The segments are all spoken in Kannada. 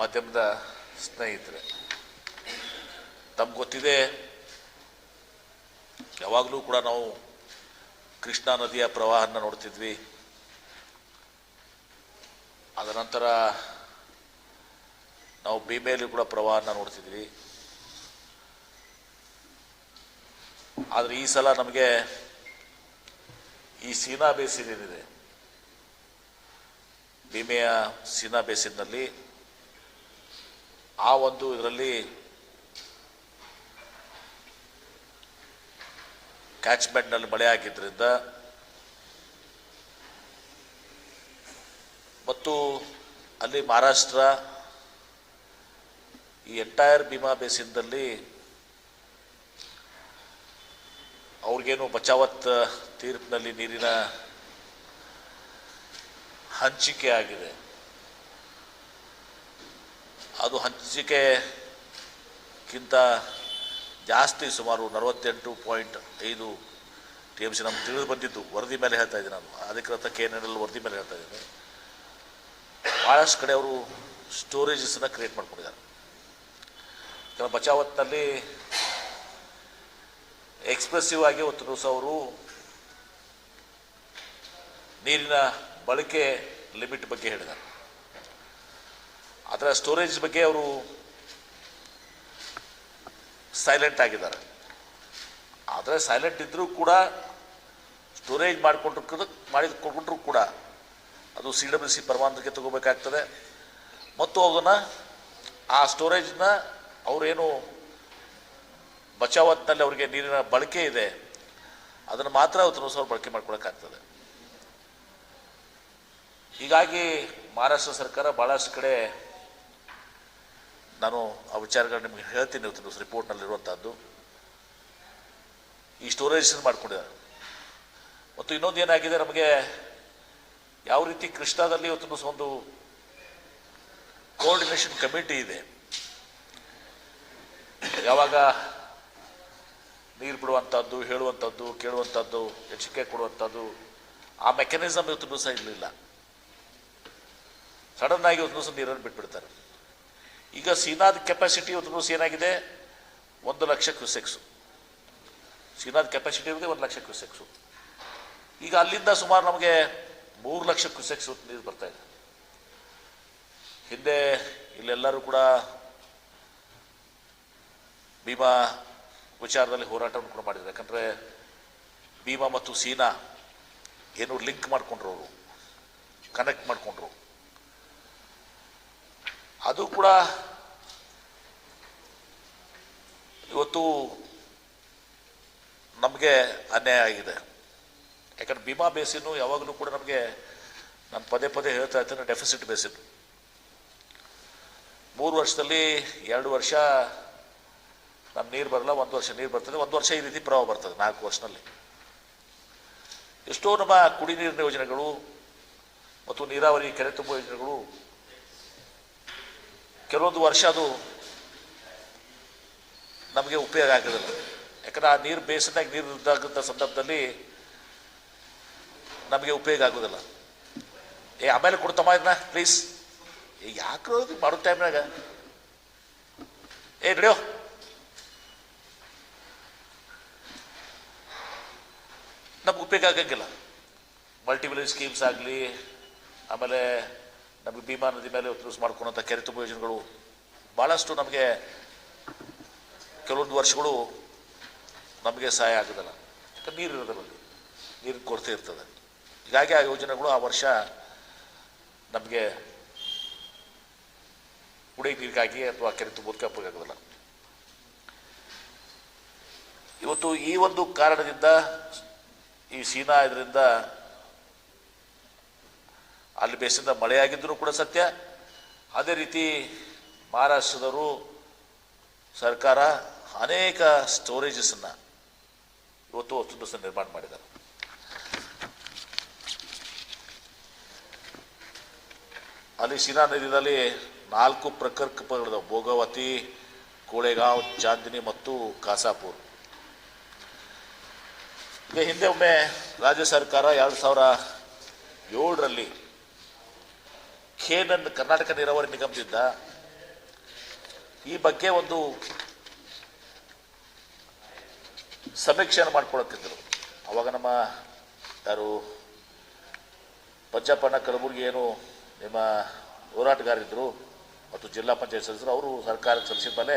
ಮಾಧ್ಯಮದ ಸ್ನೇಹಿತರೆ, ತಮ್ಗೆ ಗೊತ್ತಿದೆ, ಯಾವಾಗಲೂ ಕೂಡ ನಾವು ಕೃಷ್ಣಾ ನದಿಯ ಪ್ರವಾಹನ ನೋಡ್ತಿದ್ವಿ. ಅದರ ನಂತರ ನಾವು ಭೀಮೆಯಲ್ಲಿ ಕೂಡ ಪ್ರವಾಹನ ನೋಡ್ತಿದ್ವಿ. ಆದರೆ ಈ ಸಲ ನಮಗೆ ಈ ಸೀನಾ ಬೇಸಿನ ಏನಿದೆ ಭೀಮೆಯ ಸೀನಾ ಬೇಸಿನ್ನಲ್ಲಿ ಆ ಒಂದು ಇದರಲ್ಲಿ ಕ್ಯಾಚ್ಮೆಂಟ್ನಲ್ಲಿ ಮಳೆ ಆಗಿದ್ದರಿಂದ ಮತ್ತು ಅಲ್ಲಿ ಮಹಾರಾಷ್ಟ್ರ ಈ ಎಂಟೈರ್ ಭೀಮಾ ಬೇಸಿನ್ದಲ್ಲಿ ಅವ್ರಿಗೇನು ಬಚಾವತ್ ತೀರ್ಪಿನಲ್ಲಿ ನೀರಿನ ಹಂಚಿಕೆ ಆಗಿದೆ. ಅದು ಹಂಚಿಕೆಗಿಂತ ಜಾಸ್ತಿ ಸುಮಾರು ನಲವತ್ತೆಂಟು ಪಾಯಿಂಟ್ ಐದು ಟಿ ಎಂ ಸಿ ನಮ್ಗೆ ತಿಳಿದು ಬಂದಿದ್ದು. ವರದಿ ಮೇಲೆ ಹೇಳ್ತಾ ಇದ್ದೀನಿ ನಾನು. ಅಧಿಕೃತ ಕೆ ಎನ್ ಎಲ್ ವರದಿ ಮೇಲೆ ಹೇಳ್ತಾ ಇದ್ದೀನಿ. ಭಾಳಷ್ಟು ಕಡೆ ಅವರು ಸ್ಟೋರೇಜಸನ್ನು ಕ್ರಿಯೇಟ್ ಮಾಡ್ಕೊಂಡಿದ್ದಾರೆ. ಕೆಲ ಬಚಾವತ್ನಲ್ಲಿ ಎಕ್ಸ್ಪ್ರೆಸಿವ್ ಆಗಿ ಒತ್ತು ದಿವಸ ಅವರು ನೀರಿನ ಬಳಕೆ ಲಿಮಿಟ್ ಬಗ್ಗೆ ಹೇಳಿದ್ದಾರೆ. ಅದರ ಸ್ಟೋರೇಜ್ ಬಗ್ಗೆ ಅವರು ಸೈಲೆಂಟ್ ಆಗಿದ್ದಾರೆ. ಆದರೆ ಸೈಲೆಂಟ್ ಇದ್ದರೂ ಕೂಡ ಸ್ಟೋರೇಜ್ ಮಾಡಿಕೊಂಡ್ರು ಮಾಡಿಕೊಂಡ್ರು ಕೂಡ ಅದು ಸಿ ಡಬ್ಲ್ಯೂ ಸಿ ಪರವಾನಗಿ ತಗೋಬೇಕಾಗ್ತದೆ. ಮತ್ತು ಅದನ್ನು ಆ ಸ್ಟೋರೇಜ್ನ ಅವರೇನು ಬಚಾವತ್ನಲ್ಲಿ ಅವರಿಗೆ ನೀರಿನ ಬಳಕೆ ಇದೆ, ಅದನ್ನು ಮಾತ್ರ ಅವತ್ತು ಸಾವಿರ ಬಳಕೆ ಮಾಡ್ಕೊಳಕ್ಕಾಗ್ತದೆ. ಹೀಗಾಗಿ ಮಹಾರಾಷ್ಟ್ರ ಸರ್ಕಾರ ಭಾಳಷ್ಟು ಕಡೆ ನಾನು ಆ ವಿಚಾರಗಳು ನಿಮಗೆ ಹೇಳ್ತೀನಿ ಇವತ್ತು ರಿಪೋರ್ಟ್ನಲ್ಲಿರುವಂಥದ್ದು ಈ ಸ್ಟೋರೇಜ್ ಮಾಡ್ಕೊಂಡಿದ್ದಾರೆ. ಮತ್ತು ಇನ್ನೊಂದು ಏನಾಗಿದೆ, ನಮಗೆ ಯಾವ ರೀತಿ ಕೃಷ್ಣಾದಲ್ಲಿ ಇವತ್ತು ಒಂದು ಕೋಆರ್ಡಿನೇಷನ್ ಕಮಿಟಿ ಇದೆ. ಯಾವಾಗ ನೀರು ಬಿಡುವಂಥದ್ದು ಹೇಳುವಂಥದ್ದು ಕೇಳುವಂಥದ್ದು ಎಚ್ಚರಿಕೆ ಕೊಡುವಂಥದ್ದು ಆ ಮೆಕ್ಯಾನಿಸಮ್ ಇವತ್ತು ಸಹ ಇರಲಿಲ್ಲ. ಸಡನ್ ಆಗಿ ಒಂದು ದಿವಸ ನೀರನ್ನು ಬಿಟ್ಬಿಡ್ತಾರೆ. ಈಗ ಸೀನಾದ ಕೆಪಾಸಿಟಿ ಇವತ್ತು ಏನಾಗಿದೆ? ಒಂದು ಲಕ್ಷ ಕ್ಯೂಸೆಕ್ಸು ಸೀನಾದ ಕೆಪಾಸಿಟಿ ಇರೋದೇ ಒಂದು ಲಕ್ಷ ಕ್ಯೂಸೆಕ್ಸು ಈಗ ಅಲ್ಲಿಂದ ಸುಮಾರು ನಮಗೆ ಮೂರು ಲಕ್ಷ ಕ್ಯೂಸೆಕ್ಸ್ ನೀರು ಬರ್ತಾ ಇದೆ. ಹಿಂದೆ ಇಲ್ಲೆಲ್ಲರೂ ಕೂಡ ಭೀಮಾ ವಿಚಾರದಲ್ಲಿ ಹೋರಾಟವನ್ನು ಕೂಡ ಮಾಡಿದ್ದಾರೆ ಯಾಕಂದರೆ ಭೀಮಾ ಮತ್ತು ಸೀನಾ ಏನು ಲಿಂಕ್ ಮಾಡಿಕೊಂಡ್ರು ಅವರು ಕನೆಕ್ಟ್ ಮಾಡಿಕೊಂಡ್ರು. ಅದು ಕೂಡ ಇವತ್ತು ನಮಗೆ ಅನ್ಯಾಯ ಆಗಿದೆ. ಯಾಕಂದ್ರೆ ಭೀಮಾ ಬೇಸಿನು ಯಾವಾಗಲೂ ಕೂಡ ನಮಗೆ ನಾನು ಪದೇ ಪದೇ ಹೇಳ್ತಾ ಇರ್ತೇನೆ ಡೆಫಿಸಿಟ್ ಬೇಸಿನ್ ಮೂರು ವರ್ಷದಲ್ಲಿ ಎರಡು ವರ್ಷ ನಮ್ಮ ನೀರು ಬರಲ್ಲ, ಒಂದು ವರ್ಷ ನೀರು ಬರ್ತದೆ, ಒಂದು ವರ್ಷ ಈ ರೀತಿ ಪ್ರವಾಹ ಬರ್ತದೆ, ನಾಲ್ಕು ವರ್ಷದಲ್ಲಿ. ಎಷ್ಟೋ ನಮ್ಮ ಕುಡಿ ನೀರಿನ ಯೋಜನೆಗಳು ಮತ್ತು ನೀರಾವರಿ ಕೆರೆ ತುಂಬ ಯೋಜನೆಗಳು ಕೆಲವೊಂದು ವರ್ಷ ಅದು ನಮಗೆ ಉಪಯೋಗ ಆಗೋದಿಲ್ಲ. ಯಾಕಂದ್ರೆ ಆ ನೀರು ಬೇಸಿದಾಗ ನೀರು ಇದ್ದಾಗಂಥ ಸಂದರ್ಭದಲ್ಲಿ ನಮಗೆ ಉಪಯೋಗ ಆಗೋದಿಲ್ಲ. ಏ, ಆಮೇಲೆ ಕೊಡ್ತಮ್ಮ ಇದನ್ನ ಪ್ಲೀಸ್ ಏ ಯಾಕೆ ಮಾಡೋ ಟೈಮ್ನಾಗ ಏ, ನಡೆಯೋ. ನಮ್ಗೆ ಉಪಯೋಗ ಆಗಂಗಿಲ್ಲ. ಮಲ್ಟಿಪಲ್ ಸ್ಕೀಮ್ಸ್ ಆಗಲಿ, ಆಮೇಲೆ ನಮಗೆ ಭೀಮಾ ನದಿ ಮೇಲೆ ಯೂಸ್ ಮಾಡ್ಕೊಳಂಥ ಕೆರೆ ತುಂಬ ಯೋಜನೆಗಳು ಭಾಳಷ್ಟು ನಮಗೆ ಕೆಲವೊಂದು ವರ್ಷಗಳು ನಮಗೆ ಸಹಾಯ ಆಗೋದಿಲ್ಲ. ಯಾಕಂದ್ರೆ ನೀರು ಇರೋದಿಲ್ಲ ನೀರಿನ ಕೊರತೆ ಇರ್ತದೆ. ಹೀಗಾಗಿ ಆ ಯೋಜನೆಗಳು ಆ ವರ್ಷ ನಮಗೆ ಕುಡಿಯ ನೀರಿಗಾಗಿ ಅಥವಾ ಕೆರೆ ತುಂಬೋದಕ್ಕೆ ಉಪಯೋಗ ಆಗೋದಿಲ್ಲ ಇವತ್ತು ಈ ಒಂದು ಕಾರಣದಿಂದ ಈ ಸೀನಾ ಇದರಿಂದ ಅಲ್ಲಿ ಬೇಸಿದ ಮಳೆಯಾಗಿದ್ದರೂ ಕೂಡ ಸತ್ಯ. ಅದೇ ರೀತಿ ಮಹಾರಾಷ್ಟ್ರದವರು ಸರ್ಕಾರ ಅನೇಕ ಸ್ಟೋರೇಜಸನ್ನು ಇವತ್ತು ವಸ್ತುದಸ ನಿರ್ಮಾಣ ಮಾಡಿದ್ದಾರೆ. ಅಲ್ಲಿ ಸೀನಾ ನದಿಯಲ್ಲಿ ನಾಲ್ಕು ಪ್ರಕಲ್ಪಗಳಿದಾವೆ. ಭೋಗವತಿ, ಕೋಳೆಗಾಂವ್, ಚಾಂದಿನಿ ಮತ್ತು ಕಾಸಾಪುರ್. ಈಗ ಹಿಂದೆ ಒಮ್ಮೆ ರಾಜ್ಯ ಸರ್ಕಾರ ಎರಡು ಸಾವಿರ ಏಳರಲ್ಲಿ ಖೇನನ್ ಕರ್ನಾಟಕ ನೀರಾವರಿ ನಿಗಮದಿಂದ ಈ ಬಗ್ಗೆ ಒಂದು ಸಮೀಕ್ಷೆಯನ್ನು ಮಾಡ್ಕೊಳ್ಳುತ್ತಿದ್ದರು ಅವಾಗ ನಮ್ಮ ಯಾರು ಪಂಚಪಣ್ಣ ಕಲಬುರ್ಗಿ ಏನು ನಿಮ್ಮ ಹೋರಾಟಗಾರಿದ್ದರು ಮತ್ತು ಜಿಲ್ಲಾ ಪಂಚಾಯತ್ ಸದಸ್ಯರು, ಅವರು ಸರ್ಕಾರಕ್ಕೆ ಸಲ್ಲಿಸಿದ ಮೇಲೆ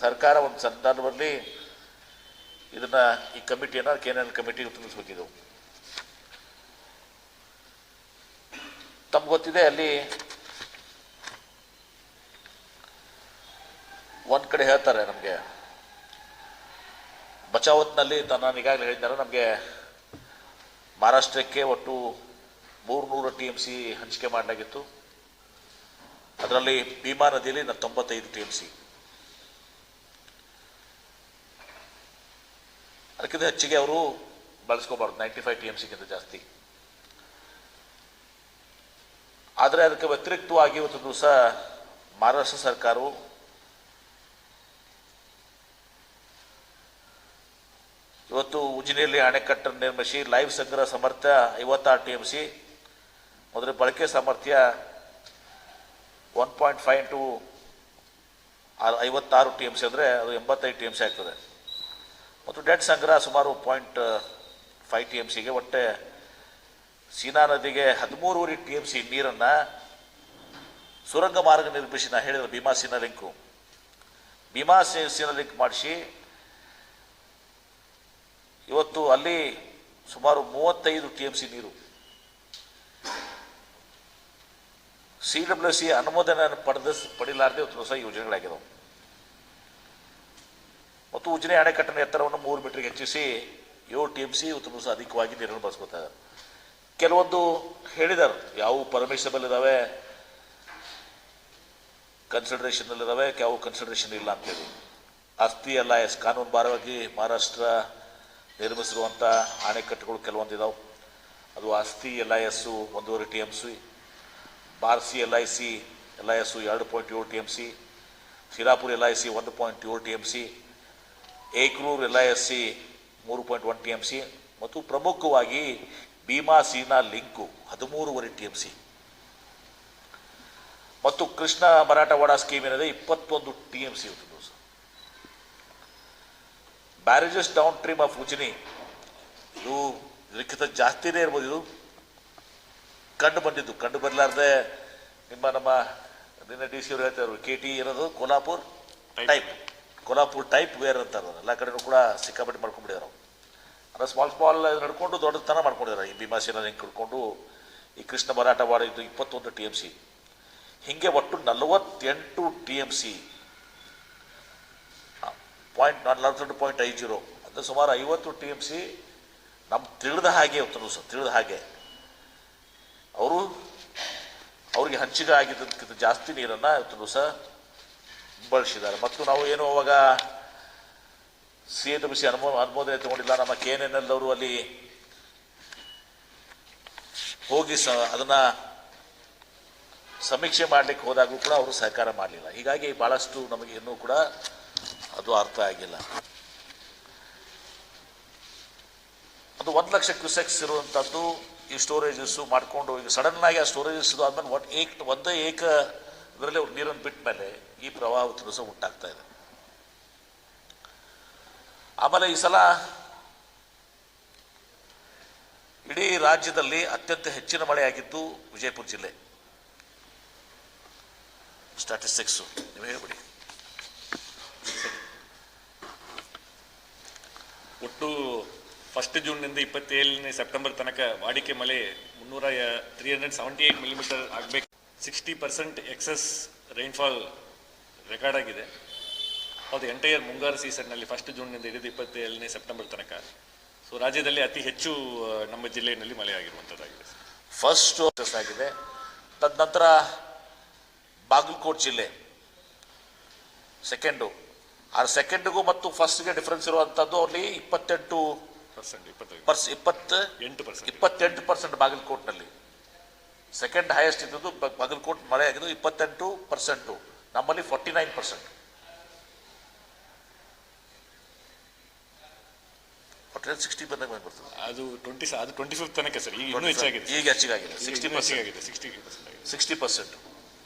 ಸರ್ಕಾರ ಒಂದು ಸಂದರ್ಭದಲ್ಲಿ ಇದನ್ನು ಈ ಕಮಿಟಿಯನ್ನು ಕೆ ಎಲ್ ಕಮಿಟಿಗೆ ತಿಳಿಸ್ಬೇಕಿದ್ದೆವು ತಮ್ಗೆ ಗೊತ್ತಿದೆ, ಅಲ್ಲಿ ಒಂದ್ ಕಡೆ ಹೇಳ್ತಾರೆ ನಮಗೆ. ಬಚಾವತ್ನಲ್ಲಿ ನಾನು ಈಗಾಗಲೇ ಹೇಳಿದ್ದಾರೆ ನಮಗೆ ಮಹಾರಾಷ್ಟ್ರಕ್ಕೆ ಒಟ್ಟು ಮೂರ್ನೂರು ಟಿ ಎಂ ಸಿ ಹಂಚಿಕೆ ಮಾಡಲಾಗಿತ್ತು. ಅದರಲ್ಲಿ ಭೀಮಾ ನದಿಯಲ್ಲಿ ನ- ತೊಂಬತ್ತೈದು ಟಿ ಎಂ ಸಿ. ಅದಕ್ಕಿಂತ ಹೆಚ್ಚಿಗೆ ಅವರು ಬಳಸ್ಕೋಬಾರ್ದು, ನೈಂಟಿ ಫೈವ್ ಟಿ ಎಂ ಸಿಗಿಂತ ಜಾಸ್ತಿ. ಆದರೆ ಅದಕ್ಕೆ ವ್ಯತಿರಿಕ್ತವಾಗಿ ಇವತ್ತು ದಿವಸ ಮಹಾರಾಷ್ಟ್ರ ಸರ್ಕಾರವು ಇವತ್ತು ಉಜಿನಿಯಲ್ಲಿ ಅಣೆಕಟ್ಟನ್ನು ನಿರ್ಮಿಸಿ ಲೈವ್ ಸಂಗ್ರಹ ಸಾಮರ್ಥ್ಯ ಐವತ್ತಾರು ಟಿ ಎಂ ಸಿ, ಮೊದಲ ಬಳಕೆ ಸಾಮರ್ಥ್ಯ ಒನ್ ಪಾಯಿಂಟ್ ಫೈವ್ ಟು ಐವತ್ತಾರು ಟಿ ಎಂ ಸಿ ಅಂದರೆ ಅದು ಎಂಬತ್ತೈದು ಟಿ ಎಂ ಸಿ ಆಗ್ತದೆ. ಮತ್ತು ಡೆಟ್ ಸಂಗ್ರಹ ಸುಮಾರು ಪಾಯಿಂಟ್ ಫೈವ್ ಟಿ ಎಂ ಸಿಗೆ ಒಟ್ಟೆ ಸೀನಾ ನದಿಗೆ ಹದಿಮೂರುವರೆ ಟಿ ಎಂ ಸಿ ನೀರನ್ನು ಸುರಂಗ ಮಾರ್ಗ ನಿರ್ಮಿಸಿ ನಾ ಹೇಳಿದ ಭೀಮಾ ಸೀನಾ ಲಿಂಕು. ಭೀಮಾ ಸೀನಾ ಲಿಂಕ್ ಮಾಡಿಸಿ, ಇವತ್ತು ಅಲ್ಲಿ ಸುಮಾರು ಮೂವತ್ತೈದು ಟಿ ಎಂ ಸಿ ನೀರು. ಸಿ ಡಬ್ಲ್ಯೂ ಸಿ ಅನುಮೋದನೆಯನ್ನು ಪಡೆದ ಪಡಿಲಾರದೆ ಇವತ್ತು ಹೊಸ ಯೋಜನೆಗಳಾಗಿದ್ದವು ಮತ್ತು ಉಜ್ಜನೆ ಅಣೆಕಟ್ಟಿನ ಎತ್ತರವನ್ನು ಮೂರು ಮೀಟರ್ಗೆ ಹೆಚ್ಚಿಸಿ ಏಳು ಟಿ ಎಂ ಸಿ ಇವತ್ತು ಅಧಿಕವಾಗಿ ನೀರನ್ನು ಬಳಸ್ಕೊತಾ ಕೆಲವೊಂದು ಹೇಳಿದರು, ಯಾವ ಪರ್ಮಿಷಬಲ್ ಕನ್ಸಿಡರೇಷನ್ ಇದಾವೆ ಯಾವ ಕನ್ಸಿಡರೇಷನ್ ಇಲ್ಲ ಅಂತೇಳಿ. ಆಸ್ತಿ ಎಲ್ ಐ ಎಸ್ ಕಾನೂನು ಬಾರವಾಗಿ ಮಹಾರಾಷ್ಟ್ರ ನಿರ್ಮಿಸಿರುವಂಥ ಅಣೆಕಟ್ಟುಗಳು ಕೆಲವೊಂದು ಇದಾವೆ. ಅದು ಆಸ್ತಿ ಎಲ್ ಐ ಎಸ್ಸು ಒಂದೂವರೆ T M C Barshi L I C L I S ಎರಡು ಪಾಯಿಂಟ್ ಏಳು T M C Shirapur L I C ಒಂದು ಪಾಯಿಂಟ್ ಏಳು T M C Ekrur L I S C ಮೂರು point one T M C ಮತ್ತು ಪ್ರಮುಖವಾಗಿ ಭೀಮಾ ಸೀನಾ ಲಿಂಕು ಹದಿಮೂರುವರೆ ಟಿ ಎಂ ಸಿ. ಮತ್ತು ಕೃಷ್ಣ ಮರಾಠವಾಡ ಸ್ಕೀಮ್ ಏನಿದೆ ಇಪ್ಪತ್ತೊಂದು ಟಿ ಎಂ ಸಿ ಇರ್ತದೆ sir barrages downstream of Ujjani ಇದು ಲಿಖಿತ ಜಾಸ್ತಿನೇ ಇರ್ಬೋದು ಇದು. ಕಂಡು ಬಂದಿದ್ದು ಕಂಡು ಬರಲಾರ್ದೆ ನಿಮ್ಮ ನಮ್ಮ ನಿನ್ನೆ ಡಿ ಸಿ ಅವರು ಹೇಳ್ತಾರೆ ಕೆ ಟಿ ಇರೋದು Kolhapur type. Kolhapur type weir ಅಂತ ಎಲ್ಲ ಕಡೆನೂ ಕೂಡ ಸಿಕ್ಕಾಪಟ್ಟೆ ಮಾಡ್ಕೊಂಡ್ಬಿಟ್ಟಿದ್ದಾರೆ ಅಂದ್ರೆ ಸ್ಮಾಲ್ ಸ್ಮಾಲ್ ನಡ್ಕೊಂಡು ದೊಡ್ಡತನ ಮಾಡ್ಕೊಂಡಿದ್ದಾರೆ. ಈ ಭೀಮಾಸೇನ ಹಿಂಗೆ ಹಿಡ್ಕೊಂಡು, ಈ ಕೃಷ್ಣ ಮರಾಠವಾಡ ಇದು ಇಪ್ಪತ್ತೊಂದು ಟಿ ಎಂ ಸಿ ಹೀಗೆ ಒಟ್ಟು ನಲವತ್ತೆಂಟು ಟಿ ಎಂ ಸಿ ಪಾಯಿಂಟ್ ನಲವತ್ತೆಂಟು ಪಾಯಿಂಟ್ ಐದು ಜೀರೋ. ಅಂದರೆ ಸುಮಾರು ಐವತ್ತು ಟಿ ಎಂ ಸಿ ನಮ್ಮ ತಿಳಿದ ಹಾಗೆ ಇವತ್ತು ಸಹ ತಿಳಿದ ಹಾಗೆ. ಅವರು, ಅವ್ರಿಗೆ ಹಂಚಿಕೆ ಆಗಿದ್ದಕ್ಕಿಂತ ಜಾಸ್ತಿ ನೀರನ್ನು ಇವತ್ತು ಸಹ ಬಳಸಿದ್ದಾರೆ ಮತ್ತು ನಾವು ಏನು ಅವಾಗ ಸಿ ಎ ಸಿ ಅನುಮೋ ಅನುಮೋದನೆ ತಗೊಂಡಿಲ್ಲ. ನಮ್ಮ ಕೆ ಎನ್ ಎನ್ ಎಲ್ ಅವರು ಅಲ್ಲಿ ಹೋಗಿ ಸ ಅದನ್ನು ಸಮೀಕ್ಷೆ ಮಾಡಲಿಕ್ಕೆ ಹೋದಾಗೂ ಕೂಡ ಅವರು ಸಹಕಾರ ಮಾಡಲಿಲ್ಲ. ಹೀಗಾಗಿ ಭಾಳಷ್ಟು ನಮಗೆ ಇನ್ನೂ ಕೂಡ ಅದು ಅರ್ಥ ಆಗಿಲ್ಲ. ಅದು ಒಂದು ಲಕ್ಷ ಕ್ಯೂಸೆಕ್ಸ್ ಇರುವಂಥದ್ದು ಈ ಸ್ಟೋರೇಜಸ್ಸು ಮಾಡಿಕೊಂಡು ಈಗ ಸಡನ್ ಆಗಿ ಆ ಸ್ಟೋರೇಜಸ್ ಆದ್ಮೇಲೆ ಒಟ್ಟು ಏಕ್ ಒಂದೇ ಏಕ ಇದರಲ್ಲಿ ನೀರನ್ನು ಬಿಟ್ಟ ಮೇಲೆ ಈ ಪ್ರವಾಹ ಸಹ ಉಂಟಾಗ್ತಾ ಇದೆ. ಆಮೇಲೆ ಈ ಸಲ ಇಡೀ ರಾಜ್ಯದಲ್ಲಿ ಅತ್ಯಂತ ಹೆಚ್ಚಿನ ಮಳೆಯಾಗಿದ್ದು ವಿಜಯಪುರ ಜಿಲ್ಲೆ. ಸ್ಟ್ಯಾಟಿಸ್ಟಿಕ್ಸು ನೀವು ಹೇಳ್ಬಿಡಿ. ಒಟ್ಟು ಫಸ್ಟ್ ಜೂನ್ನಿಂದ ಇಪ್ಪತ್ತೇಳನೇ ಸೆಪ್ಟೆಂಬರ್ ತನಕ ವಾಡಿಕೆ ಮಳೆ ಮುನ್ನೂರ three hundred seventy eight millimetre ಆಗಬೇಕು. Sixty percent excess rainfall record ಆಗಿದೆ. ಅದು ಎಂಟೈರ್ ಮುಂಗಾರು ಸೀಸನ್ನಲ್ಲಿ ಫಸ್ಟ್ ಜೂನ್ನಿಂದ ಹಿಡಿದು ಇಪ್ಪತ್ತೇಳನೇ ಸೆಪ್ಟೆಂಬರ್ ತನಕ. ಸೊ ರಾಜ್ಯದಲ್ಲಿ ಅತಿ ಹೆಚ್ಚು ನಮ್ಮ ಜಿಲ್ಲೆಯಲ್ಲಿ ಮಳೆ ಆಗಿರುವಂಥದ್ದಾಗಿದೆ ಫಸ್ಟ್ ಆಗಿದೆ. ತದನಂತರ ಬಾಗಲಕೋಟ್ ಜಿಲ್ಲೆ. ಸೆಕೆಂಡು ಆ ಸೆಕೆಂಡ್ಗೂ ಮತ್ತು ಫಸ್ಟ್ಗೆ ಡಿಫ್ರೆನ್ಸ್ ಇರುವಂಥದ್ದು ಅಲ್ಲಿ ಇಪ್ಪತ್ತೆಂಟು ಪರ್ಸ್ ಇಪ್ಪತ್ತು ಇಪ್ಪತ್ತೆಂಟು ಪರ್ಸೆಂಟ್ ಬಾಗಲಕೋಟ್ನಲ್ಲಿ. ಸೆಕೆಂಡ್ ಹೈಯೆಸ್ಟ್ ಇದ್ದದ್ದು ಬಾಗಲಕೋಟ್ ಮಳೆ ಆಗಿದ್ದು ಇಪ್ಪತ್ತೆಂಟು ಪರ್ಸೆಂಟು ನಮ್ಮಲ್ಲಿ forty nine percent nine sixty ಬಂದಾಗ ಬರ್ತದೆ. ಅದು ಟ್ವೆಂಟಿ ಅದು ಟ್ವೆಂಟಿ ಫಿಫ್ತ್ ತನಕ ಸರ್. ಈಗ ಇನ್ನೂ ಹೆಚ್ಚಾಗಿದೆ. ಈಗ ಹೆಚ್ಚಿಗಾಗಿದೆ. ಸಿಕ್ಸ್ಟಿ ಪರ್ಸೆಂಟ್ ಆಗಿದೆ ಸಿಕ್ಸ್ಟಿ ಪರ್ಸೆಂಟ್ ಸಿಕ್ಸ್ಟಿ ಪರ್ಸೆಂಟ್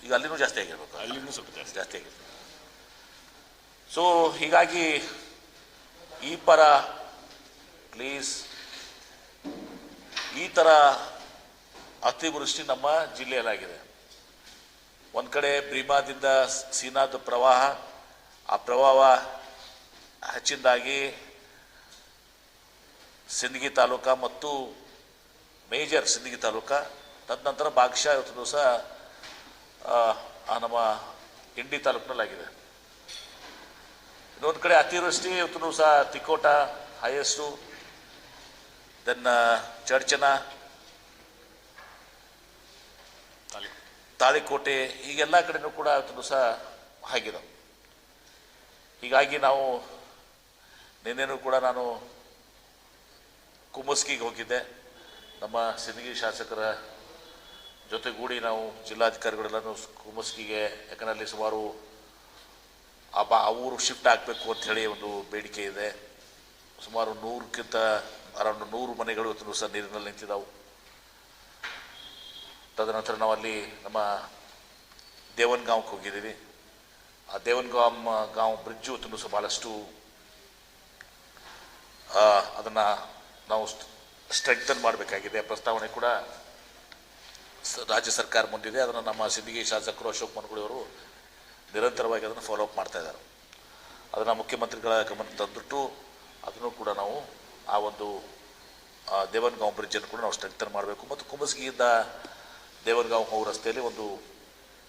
ಈಗ ಅಲ್ಲಿನೂ ಜಾಸ್ತಿ ಆಗಿರ್ಬೇಕು. ಅಲ್ಲಿನೂ ಸ್ವಲ್ಪ ಜಾಸ್ತಿ. ಜಾಸ್ತಿ ಆಗಿದೆ. ಸೊ ಹೀಗಾಗಿ ಈ ಪರ ಪ್ಲೀಸ್ ಈ ಥರ ಅತಿವೃಷ್ಟಿ ನಮ್ಮ ಜಿಲ್ಲೆಯಲ್ಲಾಗಿದೆ. ಒಂದು ಕಡೆ ಭೀಮಾದಿಂದ ಸೀನಾದ ಪ್ರವಾಹ ಆ ಪ್ರವಾಹ ಹೆಚ್ಚಿಂದಾಗಿ ಸಿಂದಗಿ ತಾಲೂಕ ಮತ್ತು ಮೇಜರ್ ಸಿಂದಗಿ ತಾಲೂಕ. ತದನಂತರ ಭಾಗಶಃ ಇವತ್ತು ದಿವಸ ನಮ್ಮ ಇಂಡಿ ತಾಲೂಕಿನಲ್ಲಾಗಿದೆ. ಇನ್ನೊಂದು ಕಡೆ ಅತಿವೃಷ್ಟಿ ಇವತ್ತು ದಿವಸ ತಿಕೋಟ, ಹೈಯೆಸ್ಟು, ದೆನ್ ಚರ್ಚನ, ತಾಳಿಕೋಟೆ ಹೀಗೆಲ್ಲ ಕಡೆನೂ ಕೂಡ ಇವತ್ತು ದಿವಸ ಆಗಿದೆ ಹೀಗಾಗಿ ನಾವು ನಿನ್ನೆನೂ ಕೂಡ ನಾನು ಕುಮ್ಮಸ್ಕಿಗೆ ಹೋಗಿದ್ದೆ. ನಮ್ಮ ಸಿಂದಗಿ ಶಾಸಕರ ಜೊತೆಗೂಡಿ ನಾವು ಜಿಲ್ಲಾಧಿಕಾರಿಗಳೆಲ್ಲನೂ ಕುಮಸ್ಕಿಗೆ, ಯಾಕಂದ್ರೆ ಅಲ್ಲಿ ಸುಮಾರು ಆ ಊರು ಶಿಫ್ಟ್ ಆಗಬೇಕು ಅಂಥೇಳಿ ಒಂದು ಬೇಡಿಕೆ ಇದೆ. ಸುಮಾರು ನೂರಕ್ಕಿಂತ ಅರೌಂಡ್ ನೂರು ಮನೆಗಳು ಇವತ್ತು ಸಹ ನೀರಿನಲ್ಲಿ ನಿಂತಿದ್ದಾವೆ ತದನಂತರ ನಾವು ಅಲ್ಲಿ ನಮ್ಮ ದೇವನ್ಗಾಂವ್ಗೆ ಹೋಗಿದ್ದೀವಿ. ಆ ದೇವನ್ಗಾಮ್ ಗಾಂವ್ ಬ್ರಿಡ್ಜು ತುಂಬ ಸಹ ಭಾಳಷ್ಟು ಅದನ್ನು ನಾವು ಸ್ಟ್ರೆಂಗ್ತನ್ ಮಾಡಬೇಕಾಗಿದೆ. ಪ್ರಸ್ತಾವನೆ ಕೂಡ ರಾಜ್ಯ ಸರ್ಕಾರ ಮುಂದಿದೆ. ಅದನ್ನು ನಮ್ಮ ಸಿದ್ದಿಗೆ ಶಾಸಕರು ಅಶೋಕ್ ಮನಗುಡಿ ಅವರು ನಿರಂತರವಾಗಿ ಅದನ್ನು ಫಾಲೋ ಅಪ್ ಮಾಡ್ತಾ ಇದ್ದಾರೆ. ಅದನ್ನು ಮುಖ್ಯಮಂತ್ರಿಗಳ ಗಮನ ತಂದುಬಿಟ್ಟು ಅದನ್ನು ಕೂಡ ನಾವು ಆ ಒಂದು ದೇವನ್ಗಾಂವ್ ಬ್ರಿಡ್ಜನ್ನು ಕೂಡ ನಾವು ಸ್ಟ್ರೆಂಗ್ತನ್ ಮಾಡಬೇಕು. ಮತ್ತು ಕುಮಸ್ಗಿಯಿಂದ ದೇವನ್ಗಾಂವ್ ಹೋಗೋ ರಸ್ತೆಯಲ್ಲಿ ಒಂದು